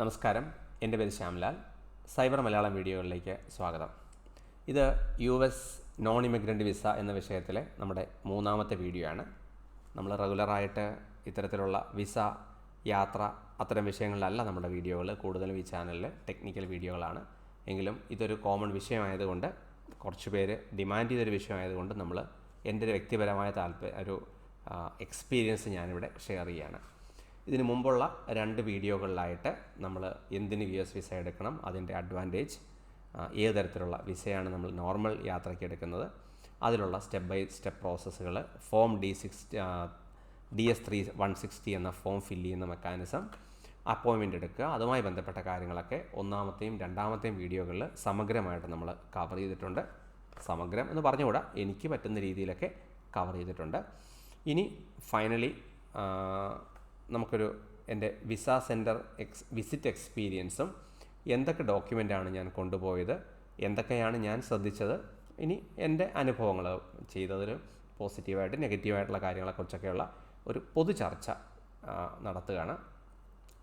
നമസ്കാരം. എന്റെ പേര് ശ്യാംലാൽ. സൈബർ മലയാളം വീഡിയോകളിലേക്ക് സ്വാഗതം. ഇത് U S non immigrant visa എന്ന വിഷയത്തിലെ നമ്മുടെ മൂന്നാമത്തെ വീഡിയോ ആണ്. നമ്മൾ റെഗുലറായിട്ട് ഇത്തരത്തിലുള്ള വിസ യാത്ര അത്തരം വിഷയങ്ങളിലല്ല നമ്മുടെ വീഡിയോകൾ. കൂടുതലും ഈ ചാനലിൽ ടെക്നിക്കൽ വീഡിയോകളാണ്. എങ്കിലും ഇതൊരു കോമൺ വിഷയമായതുകൊണ്ട് കുറച്ച് പേര് ഡിമാൻഡ് ചെയ്തൊരു വിഷയമായതുകൊണ്ട് നമ്മൾ എന്റെ ഒരു വ്യക്തിപരമായ താല്പര്യം ഒരു എക്സ്പീരിയൻസ് ഞാനിവിടെ ഷെയർ ചെയ്യുകയാണ് ഇതിന് മുമ്പുള്ള രണ്ട് വീഡിയോകളിലായിട്ട് നമ്മൾ എന്തിന് യു എസ് വിസ എടുക്കണം അതിന്റെ അഡ്വാന്റേജ് ഏത് തരത്തിലുള്ള വിസയാണ് നമ്മൾ നോർമൽ യാത്രയ്ക്ക് എടുക്കുന്നത് അതിലുള്ള സ്റ്റെപ്പ് ബൈ സ്റ്റെപ്പ് പ്രോസസ്സുകൾ form D six D S three one sixty എന്ന ഫോം ഫില്ല് ചെയ്യുന്ന മെക്കാനിസം അപ്പോയിൻമെന്റ് എടുക്കുക അതുമായി ബന്ധപ്പെട്ട കാര്യങ്ങളൊക്കെ ഒന്നാമത്തെയും രണ്ടാമത്തെയും വീഡിയോകളിൽ സമഗ്രമായിട്ട് നമ്മൾ കവർ ചെയ്തിട്ടുണ്ട്. സമഗ്രം എന്ന് പറഞ്ഞുകൂടാ എനിക്ക് പറ്റുന്ന രീതിയിലൊക്കെ കവർ ചെയ്തിട്ടുണ്ട്. ഇനി ഫൈനലി നമുക്കൊരു എന്റെ വിസ സെന്റർ എക്സ് വിസിറ്റ് എക്സ്പീരിയൻസും എന്തൊക്കെ ഡോക്യുമെന്റാണ് ഞാൻ കൊണ്ടുപോയത് എന്തൊക്കെയാണ് ഞാൻ ശ്രദ്ധിച്ചത് ഇനി എന്റെ അനുഭവങ്ങൾ ചെയ്തതിൽ പോസിറ്റീവായിട്ട് നെഗറ്റീവായിട്ടുള്ള കാര്യങ്ങളെക്കുറിച്ചൊക്കെയുള്ള ഒരു പൊതു ചർച്ച നടത്തുകയാണ്.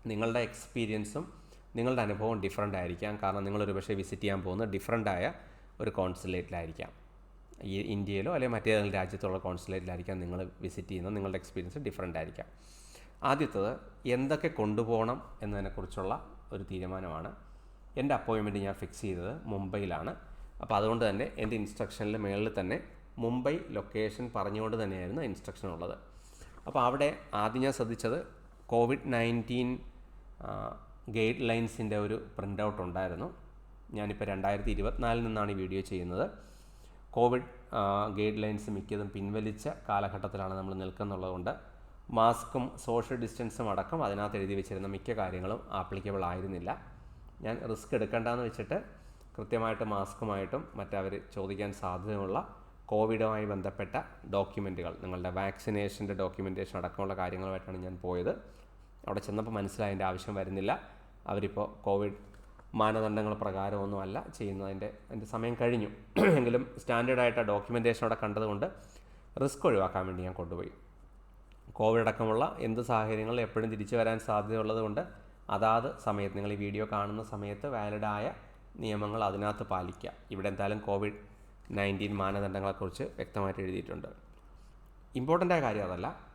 നിങ്ങളുടെ എക്സ്പീരിയൻസും നിങ്ങളുടെ അനുഭവം ഡിഫറെന്റ് ആയിരിക്കാം. കാരണം നിങ്ങളൊരു പക്ഷേ വിസിറ്റ് ചെയ്യാൻ ഡിഫറെന്റ് ആയ ഒരു കോൺസുലേറ്റിലായിരിക്കാം. ഈ ഇന്ത്യയിലോ അല്ലെങ്കിൽ മറ്റേതെങ്കിലും രാജ്യത്തുള്ള കോൺസുലേറ്റിലായിരിക്കാം നിങ്ങൾ വിസിറ്റ് ചെയ്യുന്നത്. നിങ്ങളുടെ എക്സ്പീരിയൻസ് ഡിഫറെന്റ് ആയിരിക്കാം. ആദ്യത്തത് എന്തൊക്കെ കൊണ്ടുപോകണം എന്നതിനെക്കുറിച്ചുള്ള ഒരു തീരുമാനമാണ്. എന്റെ അപ്പോയിൻമെന്റ് ഞാൻ ഫിക്സ് ചെയ്തത് മുംബൈയിലാണ്. അപ്പോൾ അതുകൊണ്ട് തന്നെ എന്റെ ഇൻസ്ട്രക്ഷനിൽ മേളിൽ തന്നെ മുംബൈ ലൊക്കേഷൻ പറഞ്ഞുകൊണ്ട് തന്നെയായിരുന്നു ഇൻസ്ട്രക്ഷൻ ഉള്ളത്. അപ്പോൾ അവിടെ ആദ്യം ഞാൻ ശ്രദ്ധിച്ചത് കോവിഡ് നയന്റീൻ ഗൈഡ് ലൈൻസിന്റെ ഒരു പ്രിന്റ് ഔട്ട് ഉണ്ടായിരുന്നു. ഞാനിപ്പോൾ രണ്ടായിരത്തി ഇരുപത്തിനാലിൽ നിന്നാണ് ഈ വീഡിയോ ചെയ്യുന്നത്. കോവിഡ് ഗൈഡ് ലൈൻസ് മിക്കതും പിൻവലിച്ച കാലഘട്ടത്തിലാണ് നമ്മൾ നിൽക്കുന്നുള്ളതുകൊണ്ട് മാസ്കും സോഷ്യൽ ഡിസ്റ്റൻസും അടക്കം അതിനകത്ത് എഴുതി വെച്ചിരുന്ന മിക്ക കാര്യങ്ങളും ആപ്ലിക്കബിൾ ആയിരുന്നില്ല. ഞാൻ റിസ്ക് എടുക്കേണ്ടെന്ന് വെച്ചിട്ട് കൃത്യമായിട്ട് മാസ്കുമായിട്ടും മറ്റവർ ചോദിക്കാൻ സാധ്യതയുള്ള കോവിഡുമായി ബന്ധപ്പെട്ട ഡോക്യുമെന്റുകൾ നിങ്ങളുടെ വാക്സിനേഷന്റെ ഡോക്യുമെന്റേഷൻ അടക്കമുള്ള കാര്യങ്ങളുമായിട്ടാണ് ഞാൻ പോയത്. അവിടെ ചെന്നപ്പോൾ മനസ്സിലായതിന്റെ ആവശ്യം വരുന്നില്ല. അവരിപ്പോൾ കോവിഡ് മാനദണ്ഡങ്ങൾ പ്രകാരമൊന്നുമല്ല ചെയ്യുന്നതിന്റെ അതിന്റെ സമയം കഴിഞ്ഞു. എങ്കിലും സ്റ്റാൻഡേർഡായിട്ട് ആ ഡോക്യുമെന്റേഷൻ അവിടെ കണ്ടതുകൊണ്ട് റിസ്ക് ഒഴിവാക്കാൻ വേണ്ടി ഞാൻ കൊണ്ടുപോയി. കോവിഡ് അടക്കമുള്ള എന്ത് സാഹചര്യങ്ങളിൽ എപ്പോഴും തിരിച്ചു വരാൻ സാധ്യതയുള്ളത് കൊണ്ട് അതാത് സമയത്ത് നിങ്ങൾ ഈ വീഡിയോ കാണുന്ന സമയത്ത് വാലിഡായ നിയമങ്ങൾ അതിനകത്ത് പാലിക്കുക. ഇവിടെ എന്തായാലും കോവിഡ് നയന്റീൻ മാനദണ്ഡങ്ങളെക്കുറിച്ച് വ്യക്തമായിട്ട് എഴുതിയിട്ടുണ്ട്. ഇമ്പോർട്ടന്റായ കാര്യം അതല്ല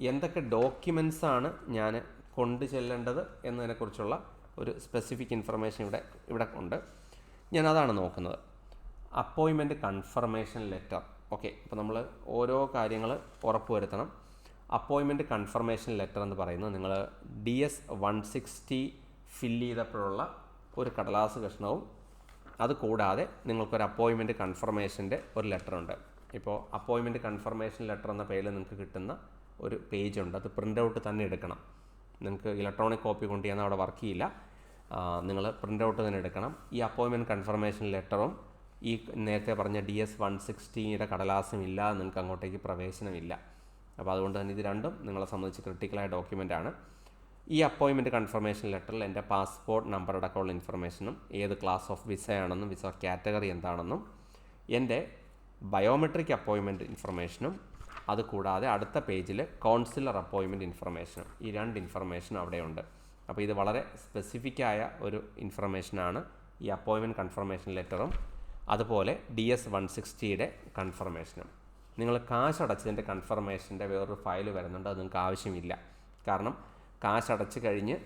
എന്തൊക്കെ ഡോക്യുമെൻസ് ആണ് ഞാൻ കൊണ്ടു ചെല്ലേണ്ടത് എന്നതിനെക്കുറിച്ചുള്ള ഒരു സ്പെസിഫിക് ഇൻഫർമേഷൻ ഇവിടെ ഇവിടെ ഉണ്ട്. ഞാൻ അതാണ് നോക്കുന്നത്. അപ്പോയിൻമെന്റ് കൺഫർമേഷൻ ലെറ്റർ ഓക്കെ അപ്പോൾ നമ്മൾ ഓരോ കാര്യങ്ങൾ ഉറപ്പുവരുത്തണം. അപ്പോയിൻമെന്റ് കൺഫർമേഷൻ ലെറ്റർ എന്ന് പറയുന്നത് നിങ്ങൾ D S one sixty fill ചെയ്തപ്പോഴുള്ള ഒരു കടലാസ് കഷ്ണവും അത് കൂടാതെ നിങ്ങൾക്കൊരു അപ്പോയിൻമെന്റ് കൺഫർമേഷന്റെ ഒരു ലെറ്റർ ഉണ്ട്. ഇപ്പോൾ അപ്പോയിൻമെന്റ് കൺഫർമേഷൻ ലെറ്റർ എന്ന പേരിൽ നിങ്ങൾക്ക് കിട്ടുന്ന ഒരു പേജ് ഉണ്ട്. അത് പ്രിന്റ് ഔട്ട് തന്നെ എടുക്കണം. നിങ്ങൾക്ക് ഇലക്ട്രോണിക് കോപ്പി കൊണ്ട് ചെയ്യാൻ അവിടെ വർക്ക് ചെയ്യില്ല. നിങ്ങൾ പ്രിന്റ് ഔട്ട് തന്നെ എടുക്കണം. ഈ അപ്പോയിൻമെന്റ് കൺഫർമേഷൻ ലെറ്ററും ഈ നേരത്തെ പറഞ്ഞ ഡി എസ് വൺ സിക്സ്റ്റീന്റെ കടലാസും ഇല്ലാതെ നിങ്ങൾക്ക് അങ്ങോട്ടേക്ക് പ്രവേശനമില്ല. അപ്പോൾ അതുകൊണ്ട് തന്നെ ഇത് രണ്ടും നിങ്ങളെ സംബന്ധിച്ച് ക്രിട്ടിക്കലായ ഡോക്യുമെന്റാണ്. ഈ അപ്പോയിൻമെന്റ് കൺഫർമേഷൻ ലെറ്ററിൽ എന്റെ പാസ്പോർട്ട് നമ്പർ അടക്കമുള്ള ഇൻഫർമേഷനും ഏത് ക്ലാസ് ഓഫ് വിസയാണെന്നും വിസ കാറ്റഗറി എന്താണെന്നും എന്റെ ബയോമെട്രിക് അപ്പോയിൻമെന്റ് ഇൻഫർമേഷനും അതുകൂടാതെ അടുത്ത പേജിൽ കൗൺസിലർ അപ്പോയിൻമെന്റ് ഇൻഫർമേഷനും ഈ രണ്ട് ഇൻഫർമേഷനും അവിടെയുണ്ട്. അപ്പോൾ ഇത് വളരെ സ്പെസിഫിക്കായ ഒരു ഇൻഫർമേഷനാണ് ഈ അപ്പോയിൻമെന്റ് കൺഫർമേഷൻ ലെറ്ററും അതുപോലെ ഡി എസ് വൺ സിക്സ്റ്റിയുടെ കൺഫർമേഷനും. നിങ്ങൾ കാശ് അടച്ചതിന്റെ കൺഫർമേഷന്റെ വേറൊരു ഫയൽ വരുന്നുണ്ട് അത് നിങ്ങൾക്ക് ആവശ്യമില്ല. കാരണം കാശ് അടച്ച് കഴിഞ്ഞ്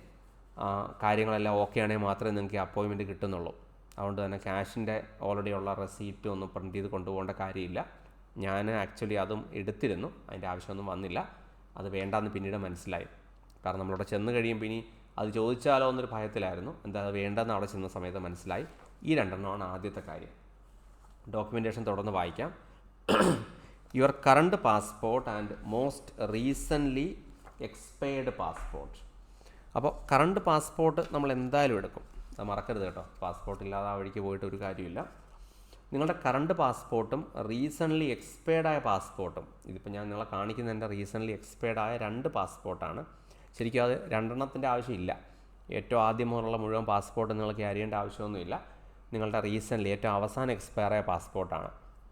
കാര്യങ്ങളെല്ലാം ഓക്കെ ആണെങ്കിൽ മാത്രമേ നിങ്ങൾക്ക് അപ്പോയിൻമെന്റ് കിട്ടുന്നുള്ളൂ. അതുകൊണ്ട് തന്നെ ക്യാഷിന്റെ ഓൾറെഡി ഉള്ള റെസീപ്റ്റ് ഒന്നും പ്രിന്റ് ചെയ്ത് കൊണ്ടുപോകേണ്ട കാര്യമില്ല. ഞാൻ ആക്ച്വലി അതും എടുത്തിരുന്നു അതിന്റെ ആവശ്യമൊന്നും വന്നില്ല. അത് വേണ്ടാന്ന് പിന്നീട് മനസ്സിലായി. കാരണം നമ്മളവിടെ ചെന്ന് കഴിയുമ്പോൾ ഇനി അത് ചോദിച്ചാലോ എന്നൊരു ഭയത്തിലായിരുന്നു. എന്താ വേണ്ടെന്ന് അവിടെ ചെന്ന സമയത്ത് മനസ്സിലായി. ഈ രണ്ടെണ്ണമാണ് ആദ്യത്തെ കാര്യം. ഡോക്യുമെന്റേഷൻ തുടർന്ന് വായിക്കാം. Your current passport and most recently expired passport അപ്പോൾ കറണ്ട് പാസ്പോർട്ട് നമ്മൾ എന്തായാലും എടുക്കും. അത് മറക്കരുത് കേട്ടോ. പാസ്പോർട്ട് ഇല്ലാതെ ആ വഴിക്ക് പോയിട്ട് ഒരു കാര്യമില്ല. നിങ്ങളുടെ കറണ്ട് പാസ്പോർട്ടും റീസെന്റ്ലി എക്സ്പയർഡായ പാസ്പോർട്ടും ഇതിപ്പോൾ ഞാൻ നിങ്ങളെ കാണിക്കുന്ന എന്റെ റീസെന്റ്ലി എക്സ്പയർഡായ രണ്ട് പാസ്പോർട്ടാണ് ശരിക്കും അത് രണ്ടെണ്ണത്തിന്റെ ആവശ്യമില്ല. ഏറ്റവും ആദ്യം മുതലുള്ള മുഴുവൻ പാസ്പോർട്ട് നിങ്ങൾ ക്യാരി ചെയ്യേണ്ട ആവശ്യമൊന്നുമില്ല. നിങ്ങളുടെ റീസെന്റ്ലി ഏറ്റവും അവസാനം എക്സ്പയർ ആയ പാസ്പോർട്ടാണ്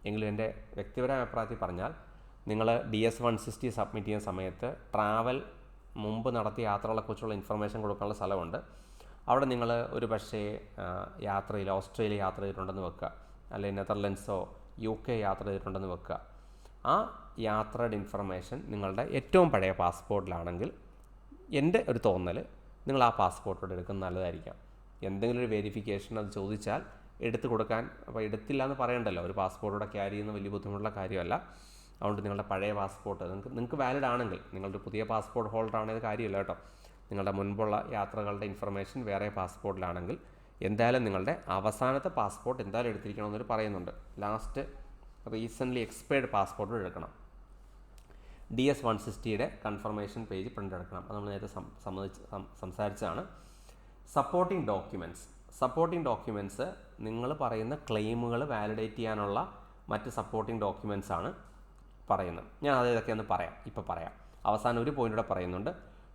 എങ്കിലും എന്റെ വ്യക്തിപരമായ അഭിപ്രായത്തിൽ പറഞ്ഞാൽ നിങ്ങൾ D S one sixty submit ചെയ്യുന്ന സമയത്ത് ട്രാവൽ മുമ്പ് നടത്തിയ യാത്രകളെക്കുറിച്ചുള്ള ഇൻഫർമേഷൻ കൊടുക്കാനുള്ള സ്ഥലമുണ്ട്. അവിടെ നിങ്ങൾ ഒരു പക്ഷേ യാത്രയിൽ ഓസ്ട്രേലിയ യാത്ര ചെയ്തിട്ടുണ്ടെന്ന് വെക്കുക. അല്ലെങ്കിൽ നെതർലൻഡ്സോ യു കെ യാത്ര ചെയ്തിട്ടുണ്ടെന്ന് വെക്കുക. ആ യാത്രയുടെ ഇൻഫർമേഷൻ നിങ്ങളുടെ ഏറ്റവും പഴയ പാസ്പോർട്ടിലാണെങ്കിൽ എന്റെ ഒരു തോന്നൽ നിങ്ങൾ ആ പാസ്പോർട്ടോട് എടുക്കുന്നത് നല്ലതായിരിക്കാം. എന്തെങ്കിലും ഒരു വെരിഫിക്കേഷൻ അത് ചോദിച്ചാൽ എടുത്തു കൊടുക്കാൻ. അപ്പോൾ എടുത്തില്ല എന്ന് പറയണ്ടല്ലോ. ഒരു പാസ്പോർട്ടോടെ ക്യാരി ചെയ്യുന്ന വലിയ ബുദ്ധിമുട്ടുള്ള കാര്യമല്ല. അതുകൊണ്ട് നിങ്ങളുടെ പഴയ പാസ്പോർട്ട് നിങ്ങൾക്ക് നിങ്ങൾക്ക് വാലിഡ് ആണെങ്കിൽ നിങ്ങളുടെ പുതിയ പാസ്പോർട്ട് ഹോൾഡർ ആണെങ്കിൽ കാര്യമില്ല കേട്ടോ. നിങ്ങളുടെ മുൻപുള്ള യാത്രകളുടെ ഇൻഫർമേഷൻ വേറെ പാസ്പോർട്ടിലാണെങ്കിൽ എന്തായാലും നിങ്ങളുടെ അവസാനത്തെ പാസ്പോർട്ട് എന്തായാലും എടുത്തിരിക്കണമെന്നൊരു പറയുന്നുണ്ട്. ലാസ്റ്റ് റീസെന്റ്ലി എക്സ്പയർഡ് പാസ്പോർട്ടും എടുക്കണം. ഡി എസ് വൺ സിക്സ്റ്റിയുടെ കൺഫർമേഷൻ പേജ് പ്രിന്റ് എടുക്കണം. അത് നമ്മൾ നേരത്തെ സംബന്ധിച്ച് സംസാരിച്ചതാണ്. സപ്പോർട്ടിംഗ് ഡോക്യുമെന്റ്സ് സപ്പോർട്ടിംഗ് ഡോക്യുമെന്റ്സ് നിങ്ങൾ പറയുന്ന ക്ലെയിമുകൾ വാലിഡേറ്റ് ചെയ്യാനുള്ള മറ്റ് സപ്പോർട്ടിംഗ് ഡോക്യുമെന്റ്സ് ആണ് പറയുന്നത്. ഞാൻ അത് ഇതൊക്കെ ഒന്ന് പറയാം. ഇപ്പോൾ പറയാം. അവസാനം ഒരു പോയിന്റ് പറയുന്നുണ്ട്.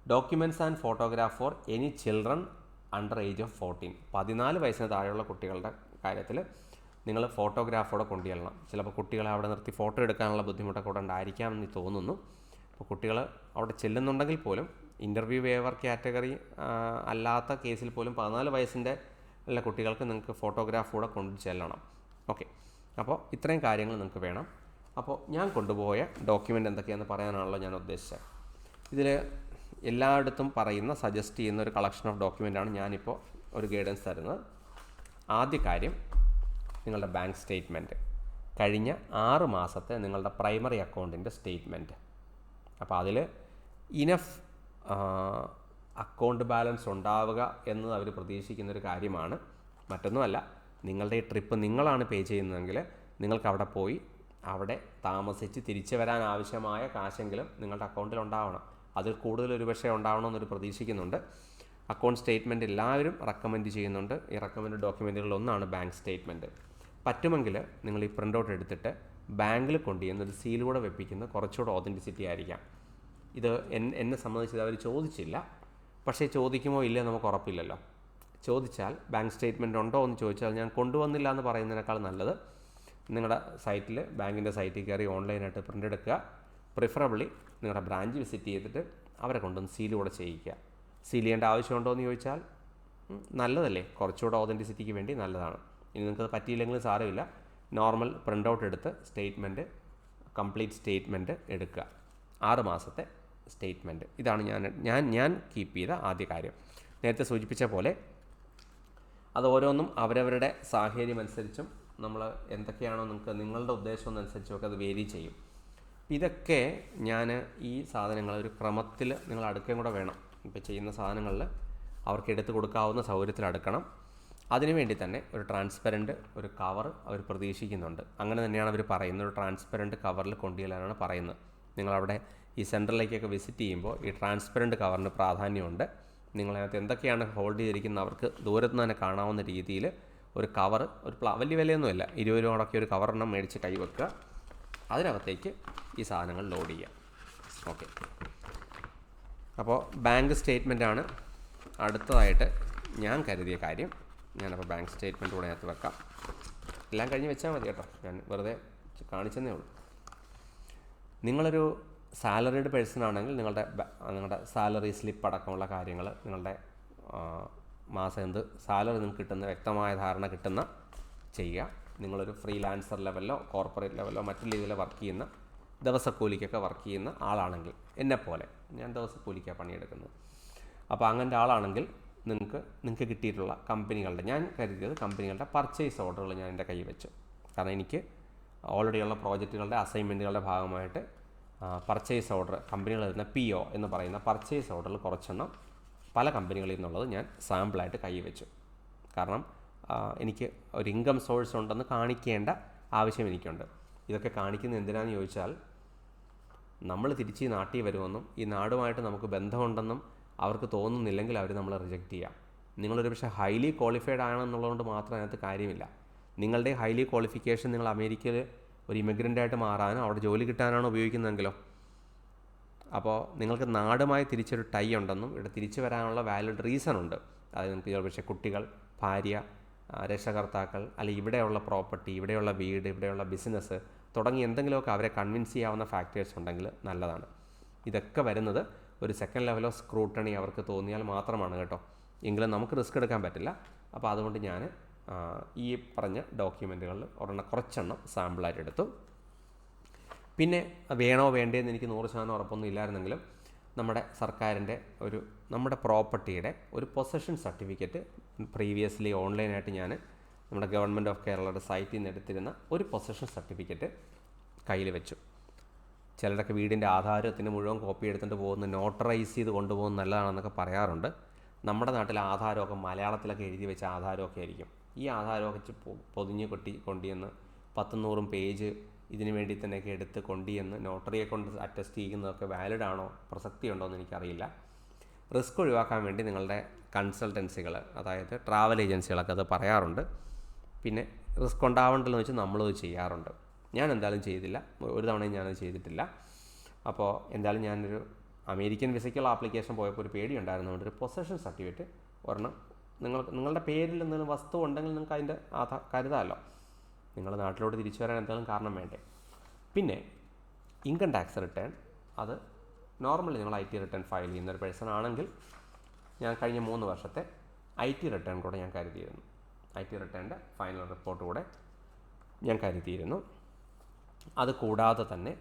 Documents and photograph for any children under age of fourteen പതിനാല് വയസ്സിന് താഴെയുള്ള കുട്ടികളുടെ കാര്യത്തിൽ നിങ്ങൾ ഫോട്ടോഗ്രാഫോടെ കൊണ്ടുചെല്ലണം. ചിലപ്പോൾ കുട്ടികളെ അവിടെ നിർത്തി ഫോട്ടോ എടുക്കാനുള്ള ബുദ്ധിമുട്ടൊക്കെ അവിടെ ഉണ്ടായിരിക്കാമെന്ന് തോന്നുന്നു. അപ്പോൾ കുട്ടികൾ അവിടെ ചെല്ലുന്നുണ്ടെങ്കിൽ പോലും ഇന്റർവ്യൂ വേവർ കാറ്റഗറി അല്ലാത്ത കേസിൽ പോലും പതിനാല് വയസ്സിന്റെ ഉള്ള കുട്ടികൾക്ക് നിങ്ങൾക്ക് ഫോട്ടോഗ്രാഫ് കൂടെ കൊണ്ടു ചെല്ലണം. ഓക്കെ അപ്പോൾ ഇത്രയും കാര്യങ്ങൾ നിങ്ങൾക്ക് വേണം. അപ്പോൾ ഞാൻ കൊണ്ടുപോയ ഡോക്യുമെന്റ് എന്തൊക്കെയാണെന്ന് പറയാനാണല്ലോ ഞാൻ ഉദ്ദേശിച്ചത്. ഇതിൽ എല്ലായിടത്തും പറയുന്ന സജസ്റ്റ് ചെയ്യുന്ന ഒരു കളക്ഷൻ ഓഫ് ഡോക്യുമെന്റാണ് ഞാനിപ്പോൾ ഒരു ഗൈഡൻസ് തരുന്നത്. ആദ്യ കാര്യം നിങ്ങളുടെ ബാങ്ക് സ്റ്റേറ്റ്മെന്റ് കഴിഞ്ഞ ആറ് മാസത്തെ നിങ്ങളുടെ പ്രൈമറി അക്കൗണ്ടിന്റെ സ്റ്റേറ്റ്മെന്റ് അപ്പോൾ അതിൽ ഇനഫ് അക്കൗണ്ട് ബാലൻസ് ഉണ്ടാവുക എന്ന് അവർ പ്രതീക്ഷിക്കുന്ന ഒരു കാര്യമാണ്. മറ്റൊന്നുമല്ല നിങ്ങളുടെ ഈ ട്രിപ്പ് നിങ്ങളാണ് പേ ചെയ്യുന്നതെങ്കിൽ നിങ്ങൾക്ക് അവിടെ പോയി അവിടെ താമസിച്ച് തിരിച്ചു വരാൻ ആവശ്യമായ കാശെങ്കിലും നിങ്ങളുടെ അക്കൗണ്ടിൽ ഉണ്ടാവണം. അതിൽ കൂടുതൽ ഒരുപക്ഷെ ഉണ്ടാവണമെന്നൊരു പ്രതീക്ഷിക്കുന്നുണ്ട്. അക്കൗണ്ട് സ്റ്റേറ്റ്മെന്റ് എല്ലാവരും റെക്കമെൻഡ് ചെയ്യുന്നുണ്ട്. ഈ റെക്കമെൻഡ് ഡോക്യുമെന്റുകളിൽ ഒന്നാണ് ബാങ്ക് സ്റ്റേറ്റ്മെന്റ് പറ്റുമെങ്കിൽ നിങ്ങൾ ഈ പ്രിന്റ് ഔട്ട് എടുത്തിട്ട് ബാങ്കിൽ കൊണ്ടുചെന്ന് ഒരു സീലൂടെ വെപ്പിക്കുന്ന കുറച്ചുകൂടെ ഓതന്റിസിറ്റി ആയിരിക്കാം. ഇത് എന്നെ സംബന്ധിച്ച് അവർ ചോദിച്ചില്ല. പക്ഷേ ചോദിക്കുമോ ഇല്ലേ നമുക്ക് ഉറപ്പില്ലല്ലോ. ചോദിച്ചാൽ ബാങ്ക് സ്റ്റേറ്റ്മെന്റ് ഉണ്ടോ എന്ന് ചോദിച്ചാൽ ഞാൻ കൊണ്ടുവന്നില്ല എന്ന് പറയുന്നതിനേക്കാൾ നല്ലത് നിങ്ങളുടെ സൈറ്റിൽ ബാങ്കിന്റെ സൈറ്റിൽ കയറി ഓൺലൈനായിട്ട് പ്രിന്റ് എടുക്കുക. പ്രിഫറബിളി നിങ്ങളുടെ ബ്രാഞ്ച് വിസിറ്റ് ചെയ്തിട്ട് അവരെ കൊണ്ടുവന്ന് സീലൂടെ ചെയ്യിക്കുക. സീൽ ചെയ്യേണ്ട ആവശ്യമുണ്ടോ എന്ന് ചോദിച്ചാൽ നല്ലതല്ലേ. കുറച്ചുകൂടെ ഓതന്റിസിറ്റിക്ക് വേണ്ടി നല്ലതാണ്. ഇനി നിങ്ങൾക്ക് പറ്റിയില്ലെങ്കിലും സാരമില്ല. നോർമൽ പ്രിന്റ് ഔട്ട് എടുത്ത് സ്റ്റേറ്റ്മെന്റ് കംപ്ലീറ്റ് സ്റ്റേറ്റ്മെന്റ് എടുക്കുക. ആറ് മാസത്തെ സ്റ്റേറ്റ്മെന്റ് ഇതാണ് ഞാൻ ഞാൻ ഞാൻ കീപ്പ് ചെയ്ത ആദ്യ കാര്യം. നേരത്തെ സൂചിപ്പിച്ച പോലെ അത് ഓരോന്നും അവരവരുടെ സാഹചര്യം അനുസരിച്ചും നമ്മൾ എന്തൊക്കെയാണോ നിങ്ങൾക്ക് നിങ്ങളുടെ ഉദ്ദേശം അനുസരിച്ചും ഒക്കെ അത് വേരി ചെയ്യും. ഇതൊക്കെ ഞാൻ ഈ സാധനങ്ങൾ ഒരു ക്രമത്തിൽ നിങ്ങൾ അടുക്കുകയും കൂടെ വേണം. ഇപ്പോൾ ചെയ്യുന്ന സാധനങ്ങളിൽ അവർക്ക് എടുത്ത് കൊടുക്കാവുന്ന സൗകര്യത്തിൽ അടുക്കണം. അതിനുവേണ്ടി തന്നെ ഒരു ട്രാൻസ്പെറന്റ് ഒരു കവർ അവർ പ്രതീക്ഷിക്കുന്നുണ്ട്. അങ്ങനെ തന്നെയാണ് അവർ പറയുന്നത്. ഒരു ട്രാൻസ്പെറന്റ് കവറിൽ കൊണ്ടുചെല്ലാനാണ് പറയുന്നത്. നിങ്ങളവിടെ ഈ സെന്ററിലേക്കൊക്കെ വിസിറ്റ് ചെയ്യുമ്പോൾ ഈ ട്രാൻസ്പെറന്റ് കവറിന് പ്രാധാന്യമുണ്ട്. നിങ്ങളതിനകത്ത് എന്തൊക്കെയാണ് ഹോൾഡ് ചെയ്തിരിക്കുന്നത് അവർക്ക് ദൂരത്ത് നിന്ന് തന്നെ കാണാവുന്ന രീതിയിൽ ഒരു കവർ ഒരു വലിയ വിലയൊന്നുമില്ല. ഇരുപത് രൂപ മുടക്കി ഒരു കവറിനെ മേടിച്ച് കൈവെക്കുക അതിനകത്തേക്ക് ഈ സാധനങ്ങൾ ലോഡ് ചെയ്യാം ഓക്കെ. അപ്പോൾ ബാങ്ക് സ്റ്റേറ്റ്മെന്റ് ആണ്. അടുത്തതായിട്ട് ഞാൻ കരുതിയ കാര്യം ഞാനപ്പോൾ ബാങ്ക് സ്റ്റേറ്റ്മെന്റ് കൂടെ അതിനകത്ത് വെക്കാം. എല്ലാം കഴിഞ്ഞ് വെച്ചാൽ മതി കേട്ടോ. ഞാൻ വെറുതെ കാണിച്ചെന്നേ ഉള്ളൂ. നിങ്ങളൊരു സാലറീഡ് പേഴ്സൺ ആണെങ്കിൽ നിങ്ങളുടെ നിങ്ങളുടെ സാലറി സ്ലിപ്പ് അടക്കമുള്ള കാര്യങ്ങൾ നിങ്ങളുടെ മാസം എന്ത് സാലറി നിങ്ങൾക്ക് കിട്ടുന്ന വ്യക്തമായ ധാരണ കിട്ടുന്ന ചെയ്യുക. നിങ്ങളൊരു ഫ്രീലാൻസർ ലെവലിലോ കോർപ്പറേറ്റ് ലെവലിലോ മറ്റു രീതിയിലോ വർക്ക് ചെയ്യുന്ന ദിവസക്കൂലിക്കൊക്കെ വർക്ക് ചെയ്യുന്ന ആളാണെങ്കിൽ എന്നെപ്പോലെ ഞാൻ ദിവസക്കൂലിക്കാണ് പണിയെടുക്കുന്നത്. അപ്പോൾ അങ്ങനത്തെ ആളാണെങ്കിൽ നിങ്ങൾക്ക് നിങ്ങൾക്ക് കിട്ടിയിട്ടുള്ള കമ്പനികളുടെ ഞാൻ കരുതിയത് കമ്പനികളുടെ പർച്ചേസ് ഓർഡറുകൾ ഞാൻ എന്റെ കയ്യിൽ വെച്ചു. കാരണം എനിക്ക് ഓൾറെഡി ഉള്ള പ്രോജക്റ്റുകളുടെ അസൈൻമെന്റുകളുടെ ഭാഗമായിട്ട് പർച്ചേസ് ഓർഡർ കമ്പനികൾ തരുന്ന പി ഒ എന്ന് പറയുന്ന പർച്ചേസ് ഓർഡറിൽ കുറച്ചെണ്ണം പല കമ്പനികളിൽ നിന്നുള്ളത് ഞാൻ സാമ്പിളായിട്ട് കൈവച്ചു വെച്ചു. കാരണം എനിക്ക് ഒരു ഇൻകം സോഴ്സ് ഉണ്ടെന്ന് കാണിക്കേണ്ട ആവശ്യം എനിക്കുണ്ട്. ഇതൊക്കെ കാണിക്കുന്നത് എന്തിനാണെന്ന് ചോദിച്ചാൽ നമ്മൾ തിരിച്ച് ഈ നാട്ടിൽ വരുമെന്നും ഈ നാടുമായിട്ട് നമുക്ക് ബന്ധമുണ്ടെന്നും അവർക്ക് തോന്നുന്നില്ലെങ്കിൽ അവർ നമ്മളെ റിജക്റ്റ് ചെയ്യാം. നിങ്ങളൊരു പക്ഷേ ഹൈലി ക്വാളിഫൈഡ് ആണെന്നുള്ളതുകൊണ്ട് മാത്രം അതിനകത്ത് കാര്യമില്ല. നിങ്ങളുടെ ഹൈലി ക്വാളിഫിക്കേഷൻ നിങ്ങൾ അമേരിക്കയിൽ ഒരു ഇമിഗ്രന്റ് ആയിട്ട് മാറാനോ അവിടെ ജോലി കിട്ടാനാണോ ഉപയോഗിക്കുന്നതെങ്കിലോ. അപ്പോൾ നിങ്ങൾക്ക് നാടുമായി തിരിച്ചൊരു ടൈ ഉണ്ടെന്നും ഇവിടെ തിരിച്ചു വരാനുള്ള വാലിഡ് റീസൺ ഉണ്ട്. അത് നിങ്ങൾക്ക് പക്ഷേ കുട്ടികൾ ഭാര്യ രക്ഷകർത്താക്കൾ അല്ലെങ്കിൽ ഇവിടെയുള്ള പ്രോപ്പർട്ടി ഇവിടെയുള്ള വീട് ഇവിടെയുള്ള ബിസിനസ് തുടങ്ങി എന്തെങ്കിലുമൊക്കെ അവരെ കൺവിൻസ് ചെയ്യാവുന്ന ഫാക്ടേഴ്സ് ഉണ്ടെങ്കിൽ നല്ലതാണ്. ഇതൊക്കെ വരുന്നത് ഒരു സെക്കൻഡ് ലെവൽ ഓഫ് സ്ക്രൂട്ടണി അവർക്ക് തോന്നിയാൽ മാത്രമാണ് കേട്ടോ. എങ്കിലും നമുക്ക് റിസ്ക് എടുക്കാൻ പറ്റില്ല. അപ്പോൾ അതുകൊണ്ട് ഞാൻ ഈ പറഞ്ഞ ഡോക്യുമെന്റുകളിൽ ഒരെണ്ണം കുറച്ചെണ്ണം സാമ്പിളായിട്ട് എടുത്തു. പിന്നെ വേണോ വേണ്ടേന്ന് എനിക്ക് നൂറ് ശതമാനം ഉറപ്പൊന്നും ഇല്ലായിരുന്നെങ്കിലും നമ്മുടെ സർക്കാരിന്റെ ഒരു നമ്മുടെ പ്രോപ്പർട്ടിയുടെ ഒരു പൊസഷൻ സർട്ടിഫിക്കറ്റ് പ്രീവിയസ്ലി ഓൺലൈനായിട്ട് ഞാൻ നമ്മുടെ ഗവൺമെന്റ് ഓഫ് കേരളയുടെ സൈറ്റിൽ നിന്ന് എടുത്തിരുന്ന ഒരു പൊസഷൻ സർട്ടിഫിക്കറ്റ് കയ്യിൽ വെച്ചു. ചിലരൊക്കെ വീടിന്റെ ആധാരത്തിന് മുഴുവൻ കോപ്പി എടുത്തിട്ട് പോകുന്ന നോട്ടറൈസ് ചെയ്ത് കൊണ്ടുപോകുന്നത് നല്ലതാണെന്നൊക്കെ പറയാറുണ്ട്. നമ്മുടെ നാട്ടിൽ ആധാരമൊക്കെ മലയാളത്തിലൊക്കെ എഴുതി വെച്ച ആധാരമൊക്കെ ആയിരിക്കും. ഈ ആധാരമൊക്കെ വെച്ച് പൊതിഞ്ഞ് കൊട്ടി കൊണ്ടുവന്ന് പത്തും നൂറും പേജ് ഇതിനു വേണ്ടി തന്നെയൊക്കെ എടുത്ത് കൊണ്ടുവന്ന് നോട്ടറിയെ കൊണ്ട് അറ്റസ്റ്റ് ചെയ്യുന്നതൊക്കെ വാലിഡ് ആണോ പ്രസക്തി ഉണ്ടോ എന്ന് എനിക്കറിയില്ല. റിസ്ക് ഒഴിവാക്കാൻ വേണ്ടി നിങ്ങളുടെ കൺസൾട്ടൻസികൾ അതായത് ട്രാവൽ ഏജൻസികളൊക്കെ അത് പറയാറുണ്ട്. പിന്നെ റിസ്ക് ഉണ്ടാവണ്ടല്ലോ വെച്ച് നമ്മളത് ചെയ്യാറുണ്ട്. ഞാൻ എന്തായാലും ചെയ്തില്ല. ഒരു തവണയും ഞാനത് ചെയ്തിട്ടില്ല. അപ്പോൾ എന്തായാലും ഞാനൊരു അമേരിക്കൻ വിസയ്ക്കുള്ള ആപ്ലിക്കേഷൻ പോയപ്പോൾ ഒരു പേടി ഉണ്ടായിരുന്നതുകൊണ്ട് ഒരു പൊസഷൻ സർട്ടിഫിക്കറ്റ് ഒരെണ്ണം നിങ്ങൾ നിങ്ങളുടെ പേരിൽ എന്തെങ്കിലും വസ്തു ഉണ്ടെങ്കിൽ നിങ്ങൾക്ക് അതിന്റെ ആധാ കരുതാമല്ലോ. നിങ്ങൾ നാട്ടിലോട്ട് തിരിച്ചു വരാൻ എന്തെങ്കിലും കാരണം വേണ്ടേ? പിന്നെ ഇൻകം ടാക്സ് റിട്ടേൺ അത് നോർമലി നിങ്ങൾ ഐ ടി റിട്ടേൺ ഫയൽ ചെയ്യുന്ന ഒരു പേഴ്സൺ ആണെങ്കിൽ ഞാൻ കഴിഞ്ഞ മൂന്ന് വർഷത്തെ ഐ ടി റിട്ടേൺ കൂടെ ഞാൻ കരുതിയിരുന്നു. ഐ ടി റിട്ടേണിന്റെ ഫൈനൽ റിപ്പോർട്ട് കൂടെ ഞാൻ കരുതിയിരുന്നു. അത് കൂടാതെ തന്നെ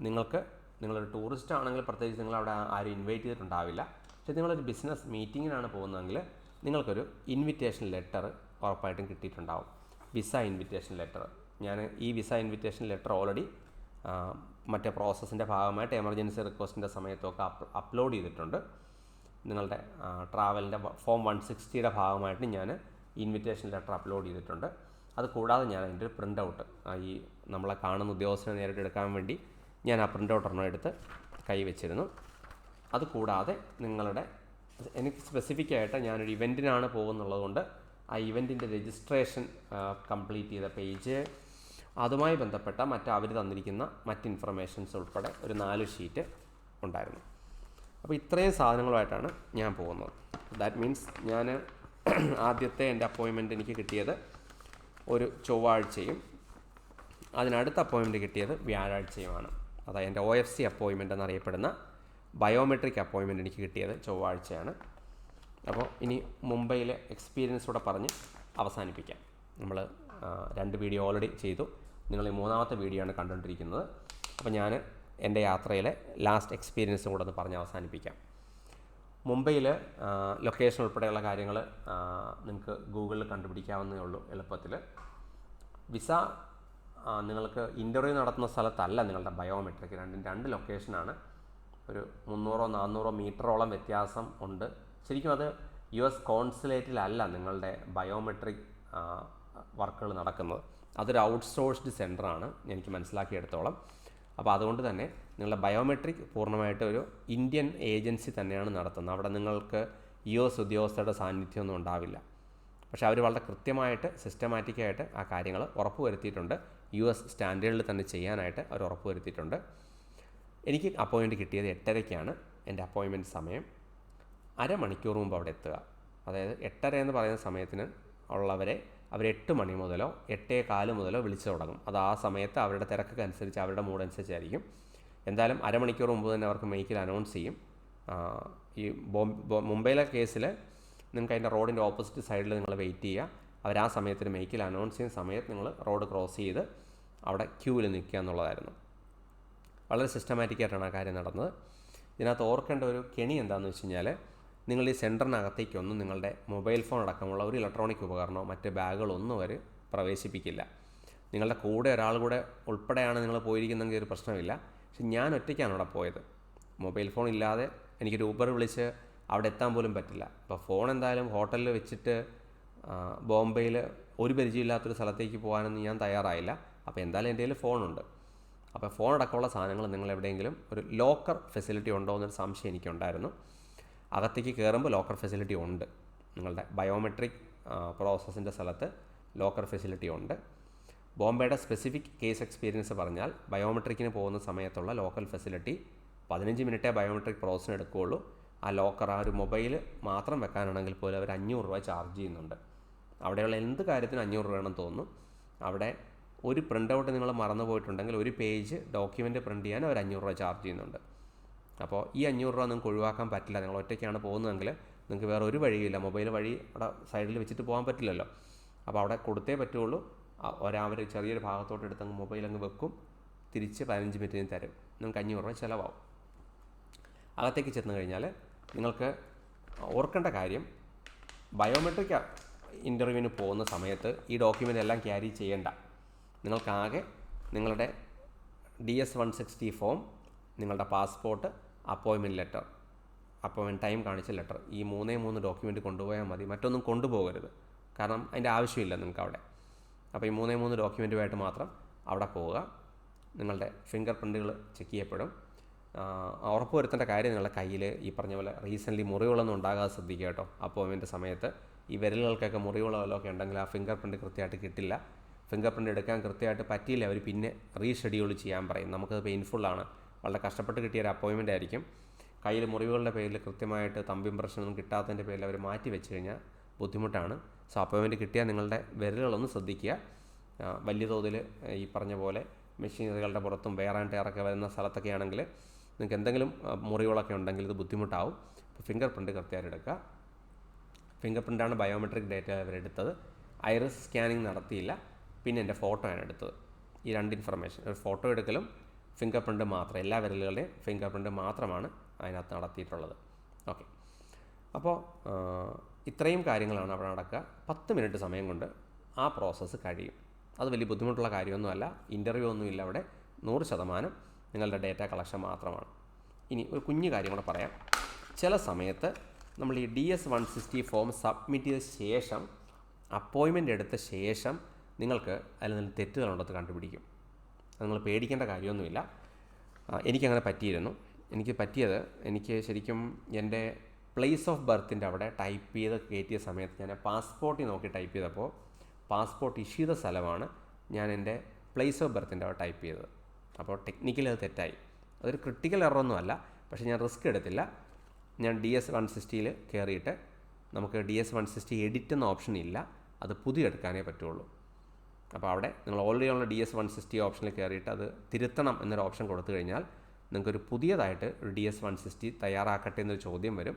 നിങ്ങൾക്ക് നിങ്ങളൊരു ടൂറിസ്റ്റ് ആണെങ്കിൽ പ്രത്യേകിച്ച് നിങ്ങൾ അവിടെ ആരും ഇൻവൈറ്റ് ചെയ്തിട്ടുണ്ടാവില്ല. പക്ഷേ നിങ്ങളൊരു ബിസിനസ് മീറ്റിങ്ങിനാണ് പോകുന്നതെങ്കിൽ നിങ്ങൾക്കൊരു ഇൻവിറ്റേഷൻ ലെറ്റർ ഉറപ്പായിട്ടും കിട്ടിയിട്ടുണ്ടാവും. വിസ ഇൻവിറ്റേഷൻ ലെറ്റർ ഞാൻ ഈ വിസ ഇൻവിറ്റേഷൻ ലെറ്റർ ഓൾറെഡി മറ്റേ പ്രോസസ്സിന്റെ ഭാഗമായിട്ട് എമർജൻസി റിക്വസ്റ്റിന്റെ സമയത്തൊക്കെ അപ്ലോഡ് ചെയ്തിട്ടുണ്ട്. നിങ്ങളുടെ ട്രാവലിന്റെ ഫോം വൺ സിക്സ്റ്റിയുടെ ഭാഗമായിട്ട് ഞാൻ ഇൻവിറ്റേഷൻ ലെറ്റർ അപ്ലോഡ് ചെയ്തിട്ടുണ്ട്. അത് കൂടാതെ ഞാൻ അതിന്റെ ഒരു പ്രിന്റ് ഔട്ട് ഈ നമ്മളെ കാണുന്ന ഉദ്യോഗസ്ഥനെ നേരിട്ട് എടുക്കാൻ വേണ്ടി ഞാൻ ആ പ്രിന്റ് ഔട്ട് എടുത്ത് കൈ വെച്ചിരുന്നു അത് കൂടാതെ നിങ്ങളുടെ എനിക്ക് സ്പെസിഫിക് ആയിട്ട് ഞാനൊരു ഇവന്റിനാണ് പോകുന്നുള്ളത് കൊണ്ട് ആ ഇവന്റിന്റെ രജിസ്ട്രേഷൻ കംപ്ലീറ്റ് ചെയ്ത പേജ് അതുമായി ബന്ധപ്പെട്ട മറ്റ് അവർ തന്നിരിക്കുന്ന മറ്റ് ഇൻഫർമേഷൻസ് ഉൾപ്പെടെ ഒരു നാല് ഷീറ്റ് ഉണ്ടായിരുന്നു. അപ്പോൾ ഇത്രയും സാധനങ്ങളുമായിട്ടാണ് ഞാൻ പോകുന്നത്. ദാറ്റ് മീൻസ് ഞാൻ ആദ്യത്തെ എന്റെ അപ്പോയിൻമെന്റ് എനിക്ക് കിട്ടിയത് ഒരു ചൊവ്വാഴ്ചയും അതിനടുത്ത അപ്പോയിൻമെന്റ് കിട്ടിയത് വ്യാഴാഴ്ചയുമാണ്. അതായത് എന്റെ ഒ എഫ് സി അപ്പോയിൻമെന്റ് എന്നറിയപ്പെടുന്ന ബയോമെട്രിക് അപ്പോയിൻമെന്റ് എനിക്ക് കിട്ടിയത് ചൊവ്വാഴ്ചയാണ്. അപ്പോൾ ഇനി മുംബൈയിലെ എക്സ്പീരിയൻസ് കൂടെ പറഞ്ഞ് അവസാനിപ്പിക്കാം. നമ്മൾ രണ്ട് വീഡിയോ ഓൾറെഡി ചെയ്തു. നിങ്ങൾ ഈ മൂന്നാമത്തെ വീഡിയോ ആണ് കണ്ടുകൊണ്ടിരിക്കുന്നത് അപ്പോൾ ഞാൻ എന്റെ യാത്രയിലെ ലാസ്റ്റ് എക്സ്പീരിയൻസും കൂടെ ഒന്ന് പറഞ്ഞ് അവസാനിപ്പിക്കാം. മുംബൈയിൽ ലൊക്കേഷൻ ഉൾപ്പെടെയുള്ള കാര്യങ്ങൾ നിങ്ങൾക്ക് ഗൂഗിളിൽ കണ്ടുപിടിക്കാവുന്നേ ഉള്ളൂ എളുപ്പത്തിൽ. വിസ നിങ്ങൾക്ക് ഇന്റർവ്യൂ നടത്തുന്ന സ്ഥലത്തല്ല നിങ്ങളുടെ ബയോമെട്രിക് രണ്ടും രണ്ട് ലൊക്കേഷനാണ് ഒരു മുന്നൂറോ നാന്നൂറോ മീറ്ററോളം വ്യത്യാസം ഉണ്ട്. ശരിക്കും അത് യു എസ് കോൺസുലേറ്റിലല്ല നിങ്ങളുടെ ബയോമെട്രിക് വർക്കുകൾ നടക്കുന്നത്. അതൊരു ഔട്ട്സോഴ്സ്ഡ് സെന്ററാണ് എനിക്ക് മനസ്സിലാക്കിയെടുത്തോളം. അപ്പോൾ അതുകൊണ്ട് തന്നെ നിങ്ങളുടെ ബയോമെട്രിക് പൂർണമായിട്ട് ഒരു ഇന്ത്യൻ ഏജൻസി തന്നെയാണ് നടത്തുന്നത്. അവിടെ നിങ്ങൾക്ക് യു എസ് ഉദ്യോഗസ്ഥരുടെ സാന്നിധ്യമൊന്നും ഉണ്ടാവില്ല. പക്ഷേ അവർ വളരെ കൃത്യമായിട്ട് സിസ്റ്റമാറ്റിക്കായിട്ട് ആ കാര്യങ്ങൾ ഉറപ്പുവരുത്തിയിട്ടുണ്ട്. യു എസ് സ്റ്റാൻഡേർഡിൽ തന്നെ ചെയ്യാനായിട്ട് അവർ ഉറപ്പുവരുത്തിയിട്ടുണ്ട്. എനിക്ക് അപ്പോയിൻമെന്റ് കിട്ടിയത് എട്ടരയ്ക്കാണ്. എന്റെ അപ്പോയിൻമെന്റ് സമയം അരമണിക്കൂർ മുമ്പ് അവിടെ എത്തുക. അതായത് എട്ടര എന്ന് പറയുന്ന സമയത്തിന് ഉള്ളവരെ അവർ എട്ട് മണി മുതലോ എട്ടേ കാൽ മുതലോ വിളിച്ചു തുടങ്ങും. അത് ആ സമയത്ത് അവരുടെ തിരക്കൊക്കെ അനുസരിച്ച് അവരുടെ മൂഡ് അനുസരിച്ചായിരിക്കും. എന്തായാലും അരമണിക്കൂർ മുമ്പ് തന്നെ അവർക്ക് മെയ്ക്കിൽ അനൗൺസ് ചെയ്യും. ഈ മുംബൈയിലെ കേസിൽ നിങ്ങൾക്ക് അതിന്റെ റോഡിന്റെ ഓപ്പോസിറ്റ് സൈഡിൽ നിങ്ങൾ വെയിറ്റ് ചെയ്യുക. അവർ ആ സമയത്തിന് മെയ്ക്കിൽ അനൗൺസ് ചെയ്യുന്ന സമയത്ത് നിങ്ങൾ റോഡ് ക്രോസ് ചെയ്ത് അവിടെ ക്യൂവിൽ നിൽക്കുക എന്നുള്ളതായിരുന്നു. വളരെ സിസ്റ്റമാറ്റിക്കായിട്ടാണ് ആ കാര്യം നടന്നത്. ഇതിനകത്ത് ഓർക്കേണ്ട ഒരു കെണി എന്താണെന്ന് വെച്ച് കഴിഞ്ഞാൽ നിങ്ങൾ ഈ സെന്ററിനകത്തേക്കൊന്നും നിങ്ങളുടെ മൊബൈൽ ഫോൺ അടക്കമുള്ള ഒരു ഇലക്ട്രോണിക് ഉപകരണമോ മറ്റ് ബാഗുകളൊന്നും അവർ പ്രവേശിപ്പിക്കില്ല. നിങ്ങളുടെ കൂടെ ഒരാൾ കൂടെ ഉൾപ്പെടെയാണ് നിങ്ങൾ പോയിരിക്കുന്നതെങ്കിൽ ഒരു പ്രശ്നമില്ല. പക്ഷെ ഞാൻ ഒറ്റയ്ക്കാണ് അവിടെ പോയത്. മൊബൈൽ ഫോൺ ഇല്ലാതെ എനിക്കൊരു ഊബർ വിളിച്ച് അവിടെ എത്താൻ പോലും പറ്റില്ല. അപ്പോൾ ഫോൺ എന്തായാലും ഹോട്ടലിൽ വെച്ചിട്ട് ബോംബെയിൽ ഒരു പരിചയമില്ലാത്തൊരു സ്ഥലത്തേക്ക് പോകാനൊന്നും ഞാൻ തയ്യാറായില്ല. അപ്പോൾ എന്തായാലും എന്റെ കയ്യിൽ ഫോണുണ്ട്. അപ്പോൾ ഫോൺ അടക്കമുള്ള സാധനങ്ങൾ നിങ്ങൾ എവിടെയെങ്കിലും ഒരു ലോക്കർ ഫെസിലിറ്റി ഉണ്ടോ എന്നൊരു സംശയം എനിക്കുണ്ടായിരുന്നു. അകത്തേക്ക് കയറുമ്പോൾ ലോക്കർ ഫെസിലിറ്റി ഉണ്ട്. നിങ്ങളുടെ ബയോമെട്രിക് പ്രോസസ്സിന്റെ സ്ഥലത്ത് ലോക്കർ ഫെസിലിറ്റി ഉണ്ട്. ബോംബെയുടെ സ്പെസിഫിക് കേസ് എക്സ്പീരിയൻസ് പറഞ്ഞാൽ ബയോമെട്രിക്കിന് പോകുന്ന സമയത്തുള്ള ലോക്കൽ ഫെസിലിറ്റി പതിനഞ്ച് മിനിറ്റേ ബയോമെട്രിക് പ്രോസസ്സിന് എടുക്കുകയുള്ളൂ. ആ ലോക്കർ ആ ഒരു മൊബൈൽ മാത്രം വെക്കാനാണെങ്കിൽ പോലും അവർ അഞ്ഞൂറ് രൂപ ചാർജ് ചെയ്യുന്നുണ്ട്. അവിടെയുള്ള എന്ത് കാര്യത്തിനും അഞ്ഞൂറ് രൂപ വേണം തോന്നുന്നു. അവിടെ ഒരു പ്രിന്റ് ഔട്ട് നിങ്ങൾ മറന്നു പോയിട്ടുണ്ടെങ്കിൽ ഒരു പേജ് ഡോക്യുമെന്റ് പ്രിന്റ് ചെയ്യാൻ അവർ അഞ്ഞൂറ് രൂപ ചാർജ് ചെയ്യുന്നുണ്ട്. അപ്പോൾ ഈ അഞ്ഞൂറ് രൂപ നിങ്ങൾക്ക് ഒഴിവാക്കാൻ പറ്റില്ല. നിങ്ങൾ ഒറ്റയ്ക്കാണ് പോകുന്നതെങ്കിൽ നിങ്ങൾക്ക് വേറെ ഒരു വഴിയില്ല മൊബൈൽ വഴി അവിടെ സൈഡിൽ വെച്ചിട്ട് പോകാൻ പറ്റില്ലല്ലോ. അപ്പോൾ അവിടെ കൊടുത്തേ പറ്റുള്ളൂ. ഒരാവർ ചെറിയൊരു ഭാഗത്തോട്ട് എടുത്ത് അങ്ങ് മൊബൈൽ അങ്ങ് വെക്കും. തിരിച്ച് പതിനഞ്ച് മിനിറ്റിന് തരും. നിങ്ങൾക്ക് അഞ്ഞൂറ് രൂപ ചിലവാകും അകത്തേക്ക് ചെന്ന് കഴിഞ്ഞാൽ നിങ്ങൾക്ക് ഓർക്കേണ്ട കാര്യം ബയോമെട്രിക് ഇന്റർവ്യൂവിന് പോകുന്ന സമയത്ത് ഈ ഡോക്യുമെന്റ് എല്ലാം ക്യാരി ചെയ്യേണ്ട. നിങ്ങൾക്കാകെ നിങ്ങളുടെ D S one sixty form നിങ്ങളുടെ പാസ്പോർട്ട് അപ്പോയിൻമെന്റ് ലെറ്റർ അപ്പോയിൻമെന്റ് ടൈം കാണിച്ച ലെറ്റർ ഈ മൂന്നേ മൂന്ന് ഡോക്യുമെന്റ് കൊണ്ടുപോയാൽ മതി. മറ്റൊന്നും കൊണ്ടുപോകരുത്. കാരണം അതിന്റെ ആവശ്യമില്ല നിങ്ങൾക്ക് അവിടെ അപ്പോൾ ഈ മൂന്നേ മൂന്ന് ഡോക്യുമെന്റുമായിട്ട് മാത്രം അവിടെ പോവുക. നിങ്ങളുടെ ഫിംഗർ പ്രിന്റുകൾ ചെക്ക് ചെയ്യപ്പെടും. ഉറപ്പ് വരുത്തേണ്ട കാര്യം നിങ്ങളുടെ കയ്യിൽ ഈ പറഞ്ഞ പോലെ റീസെന്റ്ലി മുറിവുകളൊന്നും ഉണ്ടാകാതെ ശ്രദ്ധിക്കുക കേട്ടോ. അപ്പോയിൻമെന്റ് സമയത്ത് ഈ വിരലുകൾക്കൊക്കെ മുറിവുകളൊക്കെ ഉണ്ടെങ്കിൽ ആ ഫിംഗർ പ്രിന്റ് കൃത്യമായിട്ട് കിട്ടില്ല. ഫിംഗർ പ്രിന്റ് എടുക്കാൻ കൃത്യമായിട്ട് പറ്റിയില്ല. അവർ പിന്നെ റീഷെഡ്യൂൾ ചെയ്യാൻ പറയും. നമുക്കത് പെയിൻഫുള്ളാണ് വളരെ കഷ്ടപ്പെട്ട് കിട്ടിയ ഒരു അപ്പോയിൻമെന്റ് ആയിരിക്കും. കയ്യിൽ മുറിവുകളുടെ പേരിൽ കൃത്യമായിട്ട് തമ്പ് ഇമ്പ്രഷനൊന്നും കിട്ടാത്തതിന്റെ പേരിൽ അവർ മാറ്റി വെച്ച് കഴിഞ്ഞാൽ ബുദ്ധിമുട്ടാണ്. സോ അപ്പോയിൻമെന്റ് കിട്ടിയാൽ നിങ്ങളുടെ വിരലുകളൊന്ന് ശ്രദ്ധിക്കുക. വലിയ തോതിൽ ഈ പറഞ്ഞ പോലെ മെഷീനറികളുടെ പുറത്തും വേറെ ടയറൊക്കെ വരുന്ന സ്ഥലത്തൊക്കെ ആണെങ്കിൽ നിങ്ങൾക്ക് എന്തെങ്കിലും മുറിവുകളൊക്കെ ഉണ്ടെങ്കിൽ ഇത് ബുദ്ധിമുട്ടാവും. അപ്പോൾ ഫിംഗർ പ്രിന്റ് കൃത്യമായിട്ട് എടുക്കുക. ഫിംഗർ പ്രിന്റാണ് ബയോമെട്രിക് ഡേറ്റ അവരെടുത്തത്. ഐറിസ് സ്കാനിങ് നടത്തിയില്ല. പിന്നെ എന്റെ ഫോട്ടോ ആണ് എടുത്തത്. ഈ രണ്ട് ഇൻഫർമേഷൻ ഒരു ഫോട്ടോ എടുക്കലും ഫിംഗർ പ്രിന്റ് മാത്രം എല്ലാ വിരലുകളുടെയും ഫിംഗർ പ്രിന്റ് മാത്രമാണ് അതിനകത്ത് നടത്തിയിട്ടുള്ളത്. ഓക്കെ അപ്പോൾ ഇത്രയും കാര്യങ്ങളാണ് അവിടെ നടക്കുക. പത്ത് മിനിറ്റ് സമയം കൊണ്ട് ആ പ്രോസസ്സ് കഴിയും. അത് വലിയ ബുദ്ധിമുട്ടുള്ള കാര്യമൊന്നുമല്ല. ഇന്റർവ്യൂ ഒന്നുമില്ല അവിടെ. നൂറ് ശതമാനം നിങ്ങളുടെ ഡേറ്റ കളക്ഷൻ മാത്രമാണ്. ഇനി ഒരു കുഞ്ഞു കാര്യം കൂടെ പറയാം. ചില സമയത്ത് നമ്മൾ ഈ D S one sixty form submit ചെയ്ത ശേഷം അപ്പോയിൻമെന്റ് എടുത്ത ശേഷം നിങ്ങൾക്ക് അതിൽ നിന്ന് തെറ്റുകളുണ്ടെന്ന് കണ്ടുപിടിക്കും. അത് നിങ്ങൾ പേടിക്കേണ്ട കാര്യമൊന്നുമില്ല. എനിക്കങ്ങനെ പറ്റിയിരുന്നു. എനിക്ക് പറ്റിയത് എനിക്ക് ശരിക്കും എന്റെ പ്ലേസ് ഓഫ് ബർത്തിന്റെ അവിടെ ടൈപ്പ് ചെയ്ത് കയറ്റിയ സമയത്ത് ഞാൻ പാസ്പോർട്ടിൽ നോക്കി ടൈപ്പ് ചെയ്തപ്പോൾ പാസ്പോർട്ട് ഇഷ്യൂ ചെയ്ത സ്ഥലമാണ് ഞാൻ എന്റെ പ്ലേസ് ഓഫ് ബർത്തിന്റെ അവിടെ ടൈപ്പ് ചെയ്തത്. അപ്പോൾ ടെക്നിക്കലി അത് തെറ്റായി. അതൊരു ക്രിട്ടിക്കൽ എററൊന്നും അല്ല. പക്ഷേ ഞാൻ റിസ്ക് എടുത്തില്ല. ഞാൻ ഡി എസ് വൺ സിക്സ്റ്റിയിൽ കയറിയിട്ട് നമുക്ക് D S one sixty edit എന്ന ഓപ്ഷൻ ഇല്ല. അത് പുതിയ എടുക്കാനേ പറ്റുള്ളൂ. അപ്പോൾ അവിടെ നിങ്ങൾ ഓൾറെഡി ഉള്ള ഡി എസ് വൺ സിക്സ്റ്റി ഓപ്ഷനിൽ കയറിയിട്ട് അത് തിരുത്തണം എന്നൊരു ഓപ്ഷൻ കൊടുത്തു കഴിഞ്ഞാൽ നിങ്ങൾക്കൊരു പുതിയതായിട്ട് ഒരു ഡി എസ് വൺ സിക്സ്റ്റി തയ്യാറാക്കട്ടെ എന്നൊരു ചോദ്യം വരും.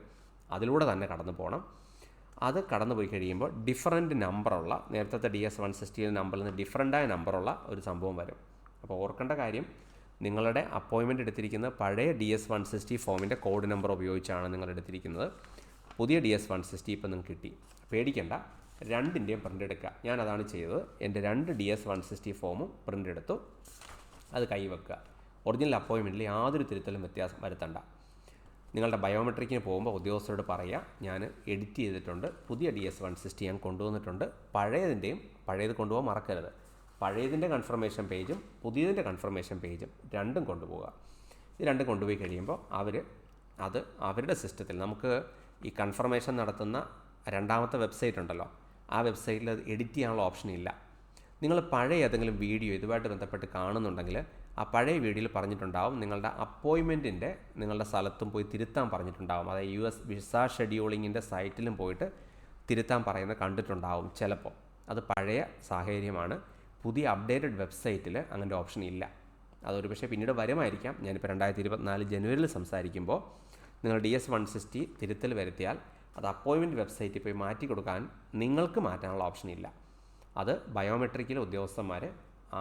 അതിലൂടെ തന്നെ കടന്നു പോകണം. അത് കടന്നു പോയി കഴിയുമ്പോൾ ഡിഫറന്റ് നമ്പറുള്ള നേരത്തെ ഡി എസ് വൺ സിക്സ്റ്റി നമ്പറിൽ നിന്ന് ഡിഫറന്റായ നമ്പറുള്ള ഒരു സംഭവം വരും. അപ്പോൾ ഓർക്കേണ്ട കാര്യം നിങ്ങളുടെ അപ്പോയിൻമെന്റ് എടുത്തിരിക്കുന്ന പഴയ ഡി എസ് വൺ സിക്സ്റ്റി ഫോമിന്റെ കോഡ് നമ്പർ ഉപയോഗിച്ചാണ് നിങ്ങൾ എടുത്തിരിക്കുന്നത്. പുതിയ ഡി എസ് വൺ സിക്സ്റ്റി ഇപ്പം നിങ്ങൾക്ക് കിട്ടി. പേടിക്കേണ്ട. രണ്ടിന്റെയും പ്രിന്റ് എടുക്കുക. അതാണ് ചെയ്തത്. എന്റെ രണ്ട് ഡി എസ് വൺ സിക്സ്റ്റി ഫോമും പ്രിന്റ് എടുത്തു. അത് കൈവെക്കുക ഒറിജിനൽ അപ്പോയിൻമെന്റിൽ യാതൊരു തിരുത്തലും വ്യത്യാസം വരുത്തണ്ട. നിങ്ങളുടെ ബയോമെട്രിക്കിന് പോകുമ്പോൾ ഉദ്യോഗസ്ഥരോട് പറയുക ഞാൻ എഡിറ്റ് ചെയ്തിട്ടുണ്ട്. പുതിയ ഡി എസ് വൺ സിക്സ്റ്റി ഞാൻ കൊണ്ടുവന്നിട്ടുണ്ട്. പഴയതിന്റെയും പഴയത് കൊണ്ടുപോകാൻ മറക്കരുത്. പഴയതിന്റെ കൺഫർമേഷൻ പേജും പുതിയതിന്റെ കൺഫർമേഷൻ പേജും രണ്ടും കൊണ്ടുപോകുക. ഇത് രണ്ടും കൊണ്ടുപോയി കഴിയുമ്പോൾ അവർ അത് അവരുടെ സിസ്റ്റത്തിൽ നമുക്ക് ഈ കൺഫർമേഷൻ നടത്തുന്ന രണ്ടാമത്തെ വെബ്സൈറ്റ് ഉണ്ടല്ലോ. ആ വെബ്സൈറ്റിൽ അത് എഡിറ്റ് ചെയ്യാനുള്ള ഓപ്ഷൻ ഇല്ല. നിങ്ങൾ പഴയ ഏതെങ്കിലും വീഡിയോ ഇതുമായിട്ട് ബന്ധപ്പെട്ട് കാണുന്നുണ്ടെങ്കിൽ ആ പഴയ വീഡിയോയിൽ പറഞ്ഞിട്ടുണ്ടാവും. നിങ്ങളുടെ അപ്പോയിൻമെന്റിന്റെ നിങ്ങളുടെ സ്ഥലത്തും പോയി തിരുത്താൻ പറഞ്ഞിട്ടുണ്ടാവും. അതായത് യു എസ് വിസ ഷെഡ്യൂളിങ്ങിന്റെ സൈറ്റിലും പോയിട്ട് തിരുത്താൻ പറയുന്നത് കണ്ടിട്ടുണ്ടാവും ചിലപ്പോൾ. അത് പഴയ സാഹചര്യമാണ്. പുതിയ അപ്ഡേറ്റഡ് വെബ്സൈറ്റിൽ അങ്ങനെ ഓപ്ഷൻ ഇല്ല. അതൊരു പക്ഷേ പിന്നീട് വരുമായിരിക്കാം. ഞാനിപ്പോൾ രണ്ടായിരത്തി ഇരുപത്തിനാല് ജനുവരിയിൽ സംസാരിക്കുമ്പോൾ നിങ്ങൾ ഡി എസ് വൺ സിക്സ്റ്റി തിരുത്തൽ വരുത്തിയാൽ അത് അപ്പോയിൻമെന്റ് വെബ്സൈറ്റിൽ പോയി മാറ്റി കൊടുക്കാൻ നിങ്ങൾക്ക് മാറ്റാനുള്ള ഓപ്ഷൻ ഇല്ല. അത് ബയോമെട്രിക്കിലെ ഉദ്യോഗസ്ഥന്മാർ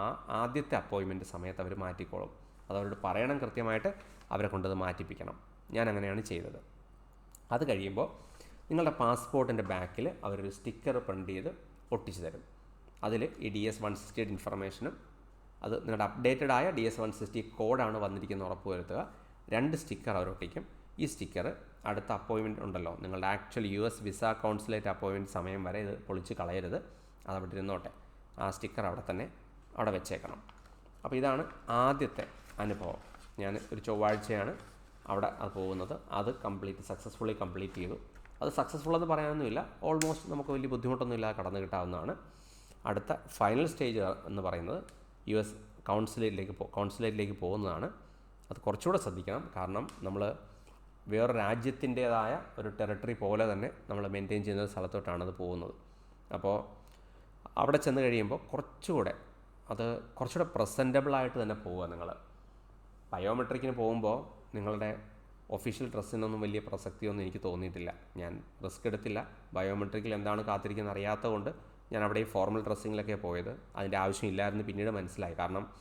ആ ആദ്യത്തെ അപ്പോയിൻമെന്റ് സമയത്ത് അവർ മാറ്റിക്കോളും. അത് അവരോട് പറയണം കൃത്യമായിട്ട് അവരെ കൊണ്ടത് മാറ്റിപ്പിക്കണം. ഞാൻ അങ്ങനെയാണ് ചെയ്തത്. അത് കഴിയുമ്പോൾ നിങ്ങളുടെ പാസ്പോർട്ടിന്റെ ബാക്കിൽ അവരൊരു സ്റ്റിക്കർ പ്രിന്റ് ചെയ്ത് ഒട്ടിച്ചു തരും. അതിൽ ഈ D S one sixty eight ഇൻഫർമേഷനും അത് നിങ്ങളുടെ അപ്ഡേറ്റഡ് ആയ ഡി എസ് വൺ സിക്സ്റ്റി കോഡാണ് വന്നിരിക്കുന്നത് ഉറപ്പ് വരുത്തുക രണ്ട് സ്റ്റിക്കർ അവർ ഒട്ടിക്കും ഈ സ്റ്റിക്കർ അടുത്ത അപ്പോയിൻമെന്റ് ഉണ്ടല്ലോ. നിങ്ങളുടെ actual U S visa consulate അപ്പോയിൻമെന്റ് സമയം വരെ ഇത് പൊളിച്ച് കളയരുത്. അത് അവിടെ ഇരുന്നോട്ടെ ആ സ്റ്റിക്കർ അവിടെ തന്നെ അവിടെ വെച്ചേക്കണം. അപ്പോൾ ഇതാണ് ആദ്യത്തെ അനുഭവം. ഞാൻ ഒരു ചൊവ്വാഴ്ചയാണ് അവിടെ അത് പോകുന്നത്. അത് കംപ്ലീറ്റ് സക്സസ്ഫുള്ളി കംപ്ലീറ്റ് ചെയ്തു. അത് സക്സസ്ഫുൾ എന്ന് പറയാനൊന്നുമില്ല. ഓൾമോസ്റ്റ് നമുക്ക് വലിയ ബുദ്ധിമുട്ടൊന്നും ഇല്ലാതെ കടന്നു കിട്ടാവുന്നതാണ്. അടുത്ത ഫൈനൽ സ്റ്റേജ് എന്ന് പറയുന്നത് യു എസ് കൗൺസിലേറ്റിലേക്ക് പോ കൗൺസിലേറ്റിലേക്ക് പോകുന്നതാണ്. അത് കുറച്ചുകൂടെ ശ്രദ്ധിക്കണം. കാരണം നമ്മൾ വേറെ രാജ്യത്തിന്റേതായ ഒരു ടെറിട്ടറി പോലെ തന്നെ നമ്മൾ മെയിന്റെയിൻ ചെയ്യുന്ന സ്ഥലത്തോട്ടാണ് അത് പോകുന്നത്. അപ്പോൾ അവിടെ ചെന്ന് കഴിയുമ്പോൾ കുറച്ചുകൂടെ അത് കുറച്ചുകൂടെ പ്രസന്റബിളായിട്ട് തന്നെ പോവുക നിങ്ങൾ ബയോമെട്രിക്കിന് പോകുമ്പോൾ നിങ്ങളുടെ ഒഫീഷ്യൽ ഡ്രസ്സിനൊന്നും വലിയ പ്രസക്തിയൊന്നും എനിക്ക് തോന്നിയിട്ടില്ല. ഞാൻ റിസ്ക് എടുത്തില്ല. ബയോമെട്രിക്കിൽ എന്താണ് കാത്തിരിക്കുന്നത് അറിയാത്തതുകൊണ്ട് ഞാൻ അവിടെ ഈ ഫോർമൽ ഡ്രസ്സിങ്ങിലൊക്കെ പോയത്. അതിന്റെ ആവശ്യമില്ലായിരുന്നു പിന്നീട് മനസ്സിലായി. കാരണം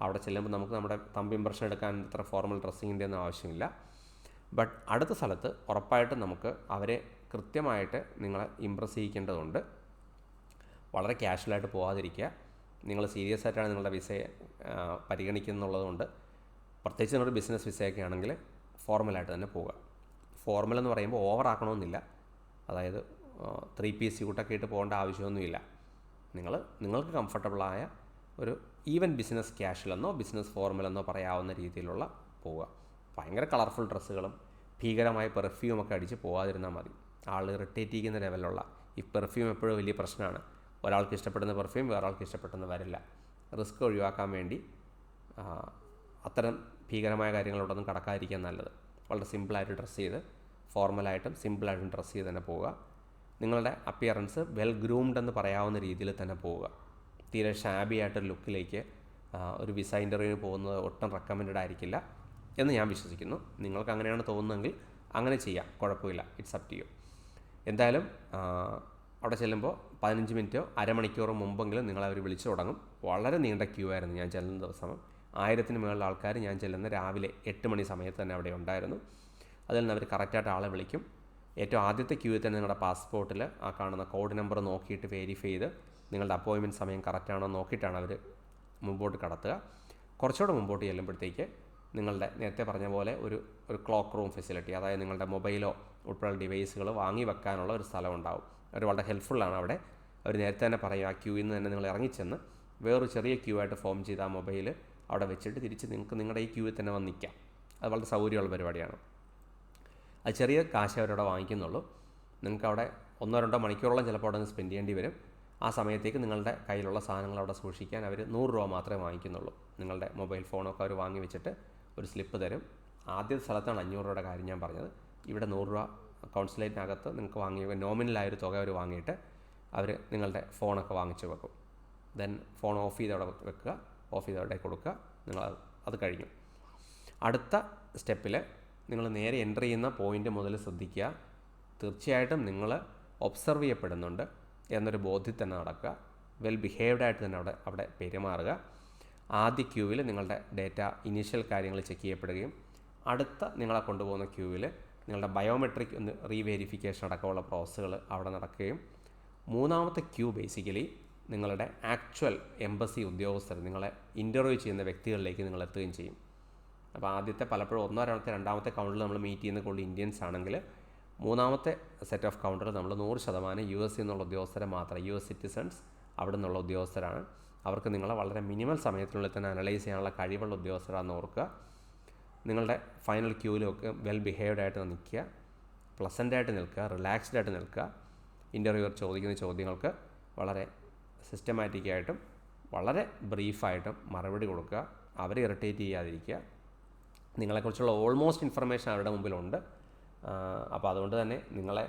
അവിടെ ചെല്ലുമ്പോൾ നമുക്ക് നമ്മുടെ തമ്പ് ഇമ്പ്രഷൻ എടുക്കാൻ ഇത്ര ഫോർമൽ ഡ്രസ്സിങ്ങിന്റെ ഒന്നും ആവശ്യമില്ല. ബട്ട് അടുത്ത സ്ഥലത്ത് ഉറപ്പായിട്ടും നമുക്ക് അവരെ കൃത്യമായിട്ട് നിങ്ങളെ ഇമ്പ്രസ് ചെയ്യിക്കേണ്ടതുണ്ട്. വളരെ ക്യാഷ്വലായിട്ട് പോകാതിരിക്കുക നിങ്ങൾ സീരിയസ് ആയിട്ടാണ് നിങ്ങളുടെ വിസയെ പരിഗണിക്കുന്നുള്ളതുകൊണ്ട് പ്രത്യേകിച്ച് നിങ്ങളുടെ ബിസിനസ് വിസയൊക്കെ ആണെങ്കിൽ ഫോർമലായിട്ട് തന്നെ പോവുക. ഫോർമൽ എന്ന് പറയുമ്പോൾ ഓവർ ആക്കണമെന്നില്ല. അതായത് ത്രീ പീസ് സ്യൂട്ടൊക്കെ ഇട്ട് പോകേണ്ട ആവശ്യമൊന്നുമില്ല. നിങ്ങൾ നിങ്ങൾക്ക് കംഫർട്ടബിളായ ഒരു ഈവൻ ബിസിനസ് ക്യാഷ്വലെന്നോ ബിസിനസ് ഫോർമലെന്നോ പറയാവുന്ന രീതിയിലുള്ള പോവുക. ഭയങ്കര കളർഫുൾ ഡ്രസ്സുകളും ഭീകരമായ പെർഫ്യൂമൊക്കെ അടിച്ച് പോകാതിരുന്നാൽ മതി. ആൾ ഇറിറ്റേറ്റ് ചെയ്യുന്ന ലെവലുള്ള ഈ പെർഫ്യൂം എപ്പോഴും വലിയ പ്രശ്നമാണ്. ഒരാൾക്ക് ഇഷ്ടപ്പെടുന്ന പെർഫ്യൂം വേറൊരാൾക്ക് ഇഷ്ടപ്പെട്ടെന്ന് വരില്ല. റിസ്ക് ഒഴിവാക്കാൻ വേണ്ടി അത്തരം ഭീകരമായ കാര്യങ്ങളോടൊന്നും കടക്കാതിരിക്കാൻ നല്ലത്. വളരെ സിമ്പിളായിട്ട് ഡ്രസ്സ് ചെയ്ത് ഫോർമലായിട്ടും സിമ്പിളായിട്ടും ഡ്രസ്സ് ചെയ്ത് തന്നെ പോവുക. നിങ്ങളുടെ അപ്പിയറൻസ് വെൽ ഗ്രൂംഡ് എന്ന് പറയാവുന്ന രീതിയിൽ തന്നെ പോവുക. തീരെ ഷാബി ആയിട്ടൊരു ലുക്കിലേക്ക് ഒരു വിസ ഇന്റർവ്യൂവിന് പോകുന്നത് ഒട്ടും റെക്കമെൻഡ് ആയിരിക്കില്ല. എന്ന് ഞാൻ വിശ്വസിക്കുന്നു. നിങ്ങൾക്ക് അങ്ങനെയാണ് തോന്നുന്നതെങ്കിൽ അങ്ങനെ ചെയ്യാം. കുഴപ്പമില്ല. ഇറ്റ്സ് അപ് ടു യു എന്തായാലും അവിടെ ചെല്ലുമ്പോൾ പതിനഞ്ച് മിനിറ്റോ അരമണിക്കൂറോ മുമ്പെങ്കിലും നിങ്ങളവർ വിളിച്ചു തുടങ്ങും. വളരെ നീണ്ട ക്യൂ ആയിരുന്നു ഞാൻ ചെല്ലുന്ന ദിവസം. ആയിരത്തിന് മുകളിൽ ആൾക്കാർ ഞാൻ ചെല്ലുന്ന രാവിലെ എട്ട് മണി സമയത്ത് തന്നെ അവിടെ ഉണ്ടായിരുന്നു. അതിൽ നിന്ന് അവർ കറക്റ്റായിട്ട് ആളെ വിളിക്കും. ഏറ്റവും ആദ്യത്തെ ക്യൂവിൽ തന്നെ നിങ്ങളുടെ പാസ്പോർട്ടിൽ ആ കാണുന്ന കോഡ് നമ്പർ നോക്കിയിട്ട് വെരിഫൈ ചെയ്ത് നിങ്ങളുടെ അപ്പോയിൻമെന്റ് സമയം കറക്റ്റാണോ നോക്കിയിട്ടാണ് അവർ മുമ്പോട്ട് കടത്തുക. കുറച്ചുകൂടെ മുമ്പോട്ട് ചെല്ലുമ്പോഴത്തേക്ക് നിങ്ങളുടെ നേരത്തെ പറഞ്ഞ പോലെ ഒരു ഒരു ക്ലോക്ക് റൂം ഫെസിലിറ്റി അതായത് നിങ്ങളുടെ മൊബൈലോ ഉൾപ്പെടെയുള്ള ഡിവൈസുകൾ വാങ്ങി വെക്കാനുള്ള ഒരു സ്ഥലം ഉണ്ടാവും. അവർ വളരെ ഹെൽപ്ഫുള്ളാണ് അവിടെ. അവർ നേരത്തെ തന്നെ പറയും ആ ക്യൂവിൽ നിന്ന് തന്നെ നിങ്ങൾ ഇറങ്ങിച്ചെന്ന് വേറൊരു ചെറിയ ക്യൂ ആയിട്ട് ഫോം ചെയ്ത ആ മൊബൈൽ അവിടെ വെച്ചിട്ട് തിരിച്ച് നിങ്ങൾക്ക് നിങ്ങളുടെ ഈ ക്യൂവിൽ തന്നെ വന്ന് നിൽക്കാം അത് വളരെ സൗകര്യമുള്ള പരിപാടിയാണ്. അത് ചെറിയ കാശ് അവരവിടെ വാങ്ങിക്കുന്നുള്ളൂ. നിങ്ങൾക്ക് അവിടെ ഒന്നോ രണ്ടോ മണിക്കൂറോളം ചിലപ്പോൾ അവിടെ നിന്ന് സ്പെൻഡ് ചെയ്യേണ്ടി വരും. ആ സമയത്തേക്ക് നിങ്ങളുടെ കയ്യിലുള്ള സാധനങ്ങൾ അവിടെ സൂക്ഷിക്കാൻ അവർ നൂറ് രൂപ മാത്രമേ വാങ്ങിക്കുന്നുള്ളൂ. നിങ്ങളുടെ മൊബൈൽ ഫോണൊക്കെ അവർ വാങ്ങി വെച്ചിട്ട് ഒരു സ്ലിപ്പ് തരും. ആദ്യത്തെ സ്ഥലത്താണ് അഞ്ഞൂറ് രൂപയുടെ കാര്യം ഞാൻ പറഞ്ഞത്. ഇവിടെ നൂറ് രൂപ കൗൺസിലേറ്റിനകത്ത് നിങ്ങൾക്ക് വാങ്ങി നോമിനലായൊരു തുക അവർ വാങ്ങിയിട്ട് അവർ നിങ്ങളുടെ ഫോണൊക്കെ വാങ്ങിച്ച് വെക്കും. ദെൻ ഫോൺ ഓഫ് ചെയ്ത് അവിടെ വെക്കുക ഓഫ് ചെയ്ത് അവിടെ കൊടുക്കുക നിങ്ങൾ അത് കഴിഞ്ഞു. അടുത്ത സ്റ്റെപ്പിൽ നിങ്ങൾ നേരെ എന്റർ ചെയ്യുന്ന പോയിന്റ് മുതൽ ശ്രദ്ധിക്കുക. തീർച്ചയായിട്ടും നിങ്ങൾ ഒബ്സർവ് ചെയ്യപ്പെടുന്നുണ്ട്. എന്നൊരു ബോധ്യത്തിൽ തന്നെ നടക്കുക. വെൽ ബിഹേവ്ഡ് ആയിട്ട് തന്നെ അവിടെ അവിടെ പെരുമാറുക. ആദ്യ ക്യൂവിൽ നിങ്ങളുടെ ഡേറ്റ ഇനീഷ്യൽ കാര്യങ്ങൾ ചെക്ക് ചെയ്യപ്പെടുകയും അടുത്ത നിങ്ങളെ കൊണ്ടുപോകുന്ന ക്യൂവിൽ നിങ്ങളുടെ ബയോമെട്രിക് ഒന്ന് റീവെരിഫിക്കേഷൻ അടക്കമുള്ള പ്രോസസ്സുകൾ അവിടെ നടക്കുകയും മൂന്നാമത്തെ ക്യൂ ബേസിക്കലി നിങ്ങളുടെ ആക്ച്വൽ എംബസി ഉദ്യോഗസ്ഥർ നിങ്ങളെ ഇന്റർവ്യൂ ചെയ്യുന്ന വ്യക്തികളിലേക്ക് നിങ്ങൾ എത്തുകയും ചെയ്യും. അപ്പോൾ ആദ്യത്തെ പലപ്പോഴും ഒന്നോ രണ്ടാമത്തെ രണ്ടാമത്തെ കൗണ്ടറിൽ നമ്മൾ മീറ്റ് ചെയ്യുന്ന കൂടുതൽ ഇന്ത്യൻസ് ആണെങ്കിൽ മൂന്നാമത്തെ സെറ്റ് ഓഫ് കൗണ്ടറിൽ നമ്മൾ നൂറ് ശതമാനം യു എസ് എന്നുള്ള ഉദ്യോഗസ്ഥരെ മാത്രം യു എസ് സിറ്റിസൺസ് അവിടെ നിന്നുള്ള ഉദ്യോഗസ്ഥരാണ്. അവർക്ക് നിങ്ങളെ വളരെ മിനിമം സമയത്തിനുള്ളിൽ തന്നെ അനലൈസ് ചെയ്യാനുള്ള കഴിവുള്ള ഉദ്യോഗസ്ഥരാണെന്ന് ഓർക്കുക. നിങ്ങളുടെ ഫൈനൽ ക്യൂവിലൊക്കെ വെൽ ബിഹേവ്ഡ് ആയിട്ട് നിൽക്കുക. പ്ലസന്റ് ആയിട്ട് നിൽക്കുക. റിലാക്സ്ഡ് ആയിട്ട് നിൽക്കുക. ഇന്റർവ്യൂവർ ചോദിക്കുന്ന ചോദ്യങ്ങൾക്ക് വളരെ സിസ്റ്റമാറ്റിക്കായിട്ടും വളരെ ബ്രീഫായിട്ടും മറുപടി കൊടുക്കുക. അവരെ ഇറിറ്റേറ്റ് ചെയ്യാതിരിക്കുക. നിങ്ങളെക്കുറിച്ചുള്ള ഓൾമോസ്റ്റ് ഇൻഫർമേഷൻ അവരുടെ മുമ്പിലുണ്ട്. അപ്പോൾ അതുകൊണ്ട് തന്നെ നിങ്ങളെ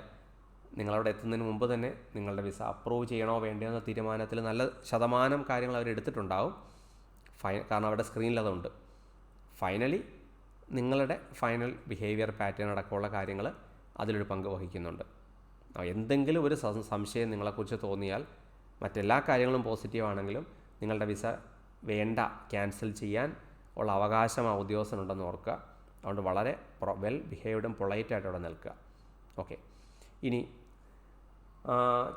നിങ്ങളവിടെ എത്തുന്നതിന് മുമ്പ് തന്നെ നിങ്ങളുടെ വിസ അപ്രൂവ് ചെയ്യണോ വേണ്ടയോ എന്ന തീരുമാനത്തിൽ നല്ല ശതമാനം കാര്യങ്ങൾ അവർ എടുത്തിട്ടുണ്ടാവും. ഫൈ കാരണം അവിടെ സ്ക്രീനിൽ അതുണ്ട്. ഫൈനലി നിങ്ങളുടെ ഫൈനൽ ബിഹേവിയർ പാറ്റേൺ അടക്കമുള്ള കാര്യങ്ങൾ അതിലൊരു പങ്ക് വഹിക്കുന്നുണ്ട്. എന്തെങ്കിലും ഒരു സംശയം നിങ്ങളെക്കുറിച്ച് തോന്നിയാൽ മറ്റെല്ലാ കാര്യങ്ങളും പോസിറ്റീവ് ആണെങ്കിലും നിങ്ങളുടെ വിസ വേണ്ട ക്യാൻസൽ ചെയ്യാൻ ഉള്ള അവകാശം ആ ഉദ്യോഗസ്ഥനുണ്ടെന്ന് ഓർക്കുക. അതുകൊണ്ട് വളരെ വെൽ ബിഹേവ്ഡും പൊളൈറ്റായിട്ട് അവിടെ നിൽക്കുക. ഓക്കെ ഇനി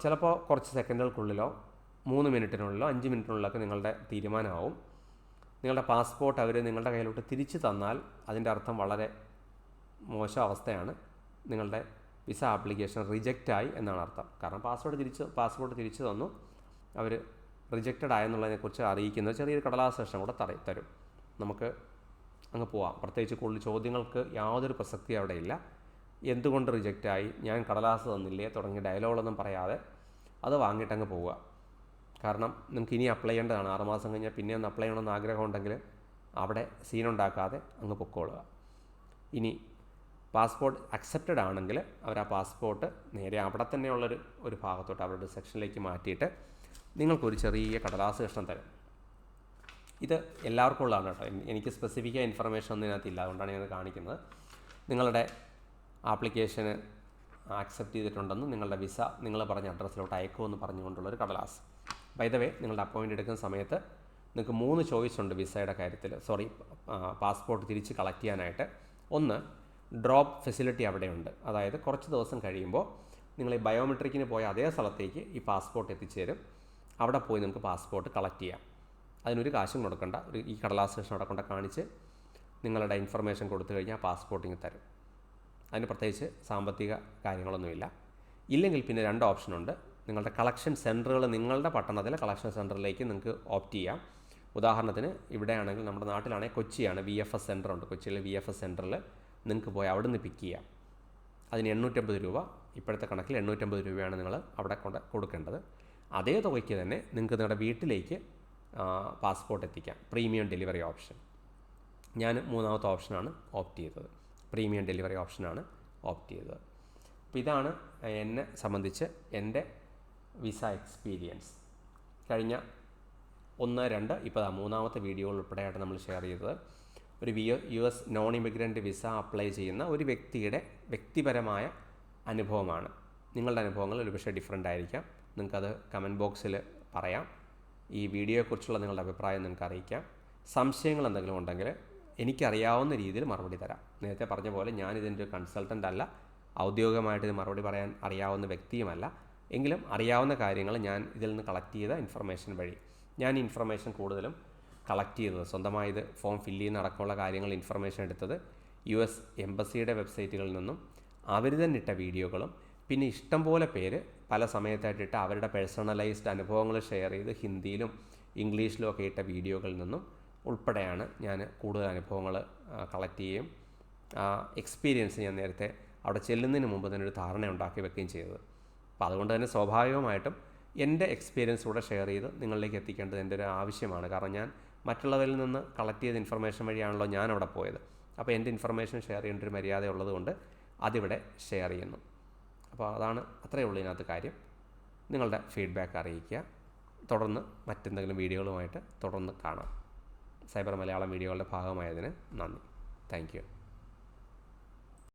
ചിലപ്പോൾ കുറച്ച് സെക്കൻഡുകൾക്കുള്ളിലോ മൂന്ന് മിനിറ്റിനുള്ളിലോ അഞ്ച് മിനിറ്റിനുള്ളിലൊക്കെ നിങ്ങളുടെ തീരുമാനമാവും. നിങ്ങളുടെ പാസ്പോർട്ട് അവർ നിങ്ങളുടെ കയ്യിലോട്ട് തിരിച്ചു തന്നാൽ അതിന്റെ അർത്ഥം വളരെ മോശം അവസ്ഥയാണ്. നിങ്ങളുടെ വിസ ആപ്ലിക്കേഷൻ റിജക്റ്റായി എന്നാണ് അർത്ഥം. കാരണം പാസ്പോർട്ട് തിരിച്ച് പാസ്പോർട്ട് തിരിച്ചു തന്നു. അവർ റിജക്റ്റഡ് ആയെന്നുള്ളതിനെക്കുറിച്ച് അറിയിക്കുന്ന ചെറിയൊരു കടലാസ് സെഷൻ കൂടെ തറ തരും. നമുക്ക് അങ്ങ് പോവാം. പ്രത്യേകിച്ച് കൂടുതൽ ചോദ്യങ്ങൾക്ക് യാതൊരു പ്രസക്തി അവിടെ ഇല്ല. എന്തുകൊണ്ട് റിജക്റ്റായി ഞാൻ കടലാസ് തന്നില്ലേ? തുടങ്ങിയ ഡയലോഗൊന്നും പറയാതെ അത് വാങ്ങിയിട്ടങ്ങ് പോവുക. കാരണം നിങ്ങൾക്ക് ഇനി അപ്ലൈ ചെയ്യേണ്ടതാണ്. ആറുമാസം കഴിഞ്ഞാൽ പിന്നെ ഒന്ന് അപ്ലൈ ചെയ്യണമെന്ന് ആഗ്രഹമുണ്ടെങ്കിൽ അവിടെ സീനുണ്ടാക്കാതെ അങ്ങ് പൊക്കോളുക. ഇനി പാസ്പോർട്ട് അക്സെപ്റ്റഡ് ആണെങ്കിൽ അവർ ആ പാസ്പോർട്ട് നേരെ അവിടെ തന്നെയുള്ളൊരു ഒരു ഭാഗത്തോട്ട് അവരുടെ സെക്ഷനിലേക്ക് മാറ്റിയിട്ട് നിങ്ങൾക്കൊരു ചെറിയ കടലാസ് കഷ്ണം തരും. ഇത് എല്ലാവർക്കും ഉള്ളതാണ് കേട്ടോ. എനിക്ക് സ്പെസിഫിക്കായ ഇൻഫർമേഷൻ ഒന്നും ഇതിനകത്തില്ല അതുകൊണ്ടാണ് ഞാനത് കാണിക്കുന്നത്. നിങ്ങളുടെ ആപ്ലിക്കേഷന് ആക്സെപ്റ്റ് ചെയ്തിട്ടുണ്ടെന്നും നിങ്ങളുടെ വിസ നിങ്ങൾ പറഞ്ഞ അഡ്രസ്സിലോട്ട് അയക്കുമെന്ന് പറഞ്ഞുകൊണ്ടുള്ളൊരു കടലാസ്. വൈദവേ നിങ്ങളുടെ അപ്പോയിന്റ് എടുക്കുന്ന സമയത്ത് നിങ്ങൾക്ക് മൂന്ന് ചോയ്സ് ഉണ്ട് വിസയുടെ കാര്യത്തിൽ. സോറി പാസ്പോർട്ട് തിരിച്ച് കളക്ട് ചെയ്യാനായിട്ട്. ഒന്ന് ഡ്രോപ്പ് ഫെസിലിറ്റി അവിടെയുണ്ട്. അതായത് കുറച്ച് ദിവസം കഴിയുമ്പോൾ നിങ്ങൾ ഈ ബയോമെട്രിക്കിന് പോയ അതേ സ്ഥലത്തേക്ക് ഈ പാസ്പോർട്ട് എത്തിച്ചേരും. അവിടെ പോയി നിങ്ങൾക്ക് പാസ്പോർട്ട് കളക്ട് ചെയ്യാം. അതിനൊരു കാശും കൊടുക്കേണ്ട. ഒരു ഈ കടലാസ് സ്റ്റേഷൻ അവിടെ കൊണ്ട് കാണിച്ച് നിങ്ങളുടെ ഇൻഫർമേഷൻ കൊടുത്തു കഴിഞ്ഞാൽ പാസ്പോർട്ടിങ് തരും. അതിന് പ്രത്യേകിച്ച് സാമ്പത്തിക കാര്യങ്ങളൊന്നുമില്ല. ഇല്ലെങ്കിൽ പിന്നെ രണ്ട് ഓപ്ഷനുണ്ട്. നിങ്ങളുടെ കളക്ഷൻ സെന്ററുകൾ നിങ്ങളുടെ പട്ടണത്തിലെ കളക്ഷൻ സെന്ററിലേക്ക് നിങ്ങൾക്ക് ഓപ്റ്റ് ചെയ്യാം. ഉദാഹരണത്തിന് ഇവിടെയാണെങ്കിൽ നമ്മുടെ നാട്ടിലാണെങ്കിൽ കൊച്ചിയാണ് വി എഫ് എസ് സെന്റർ ഉണ്ട് കൊച്ചിയിലെ വി എഫ് എസ് സെന്ററിൽ നിങ്ങൾക്ക് പോയി അവിടെ നിന്ന് പിക്ക് ചെയ്യാം. അതിന് എണ്ണൂറ്റമ്പത് രൂപ ഇപ്പോഴത്തെ കണക്കിൽ എണ്ണൂറ്റമ്പത് രൂപയാണ് നിങ്ങൾ അവിടെ കൊണ്ട് കൊടുക്കേണ്ടത്. അതേ തുകയ്ക്ക് തന്നെ നിങ്ങൾക്ക് നിങ്ങളുടെ വീട്ടിലേക്ക് പാസ്പോർട്ട് എത്തിക്കാം. Premium delivery option. ഞാൻ മൂന്നാമത്തെ ഓപ്ഷനാണ് ഓപ്റ്റ് ചെയ്തത്. പ്രീമിയം ഡെലിവറി ഓപ്ഷനാണ് ഓപ്റ്റ് ചെയ്തത്. അപ്പോൾ ഇതാണ് എന്നെ സംബന്ധിച്ച് എന്റെ വിസ എക്സ്പീരിയൻസ്. കഴിഞ്ഞ ഒന്ന് രണ്ട് ഇപ്പോൾ മൂന്നാമത്തെ വീഡിയോ ഉൾപ്പെടെയായിട്ട് നമ്മൾ ഷെയർ ചെയ്തത്. ഒരു V U S non immigrant visa apply ചെയ്യുന്ന ഒരു വ്യക്തിയുടെ വ്യക്തിപരമായ അനുഭവമാണ്. നിങ്ങളുടെ അനുഭവങ്ങൾ ഒരുപക്ഷെ ഡിഫറെന്റ് ആയിരിക്കാം. നിങ്ങൾക്കത് കമന്റ് ബോക്സിൽ പറയാം. ഈ വീഡിയോയെക്കുറിച്ചുള്ള നിങ്ങളുടെ അഭിപ്രായം നിങ്ങൾക്ക് അറിയിക്കാം സംശയങ്ങൾ എന്തെങ്കിലും ഉണ്ടെങ്കിൽ എനിക്കറിയാവുന്ന രീതിയിൽ മറുപടി തരാം. നേരത്തെ പറഞ്ഞ പോലെ ഞാൻ ഇതിന്റെ ഒരു കൺസൾട്ടന്റ് അല്ല. ഔദ്യോഗികമായിട്ട് ഇത് മറുപടി പറയാൻ അറിയാവുന്ന വ്യക്തിയുമല്ല. എങ്കിലും അറിയാവുന്ന കാര്യങ്ങൾ ഞാൻ ഇതിൽ നിന്ന് കളക്ട് ചെയ്ത ഇൻഫർമേഷൻ വഴി. ഞാൻ ഇൻഫർമേഷൻ കൂടുതലും കളക്ട് ചെയ്തത് സ്വന്തമായി ഇത് ഫോം ഫില്ല് ചെയ്യുന്ന അടക്കമുള്ള കാര്യങ്ങൾ ഇൻഫർമേഷൻ എടുത്തത് യു എസ് എംബസിയുടെ വെബ്സൈറ്റുകളിൽ നിന്നും അവർ തന്നെ ഇട്ട വീഡിയോകളും പിന്നെ ഇഷ്ടം പോലെ പേര് പല സമയത്തായിട്ടിട്ട് അവരുടെ പേഴ്സണലൈസ്ഡ് അനുഭവങ്ങൾ ഷെയർ ചെയ്ത് ഹിന്ദിയിലും ഇംഗ്ലീഷിലും ഒക്കെ ഇട്ട വീഡിയോകളിൽ നിന്നും ഉൾപ്പെടെയാണ് ഞാൻ കൂടുതൽ അനുഭവങ്ങൾ കളക്ട് ചെയ്യുകയും ആ എക്സ്പീരിയൻസ് ഞാൻ നേരത്തെ അവിടെ ചെല്ലുന്നതിന് മുമ്പ് തന്നെ ഒരു ധാരണ ഉണ്ടാക്കി വെക്കുകയും ചെയ്തത്. അപ്പോൾ അതുകൊണ്ട് തന്നെ സ്വാഭാവികമായിട്ടും എന്റെ എക്സ്പീരിയൻസ് കൂടെ ഷെയർ ചെയ്ത് നിങ്ങളിലേക്ക് എത്തിക്കേണ്ടത് എന്റെ ഒരു ആവശ്യമാണ്. കാരണം ഞാൻ മറ്റുള്ളവരിൽ നിന്ന് കളക്ട് ചെയ്ത ഇൻഫർമേഷൻ വഴിയാണല്ലോ ഞാൻ അവിടെ പോയത്. അപ്പോൾ എന്റെ ഇൻഫർമേഷൻ ഷെയർ ചെയ്യേണ്ട ഒരു മര്യാദ ഉള്ളതുകൊണ്ട് അതിവിടെ ഷെയർ ചെയ്യുന്നു. അപ്പോൾ അതാണ് അത്രയേ ഉള്ളൂ ഇതിനകത്ത് കാര്യം. നിങ്ങളുടെ ഫീഡ്ബാക്ക് അറിയിക്കുക. തുടർന്ന് മറ്റെന്തെങ്കിലും വീഡിയോകളുമായിട്ട് തുടർന്ന് കാണാം. സൈബർ മലയാളം വീഡിയോകളുടെ ഭാഗമായതിന് നന്ദി. Thank you.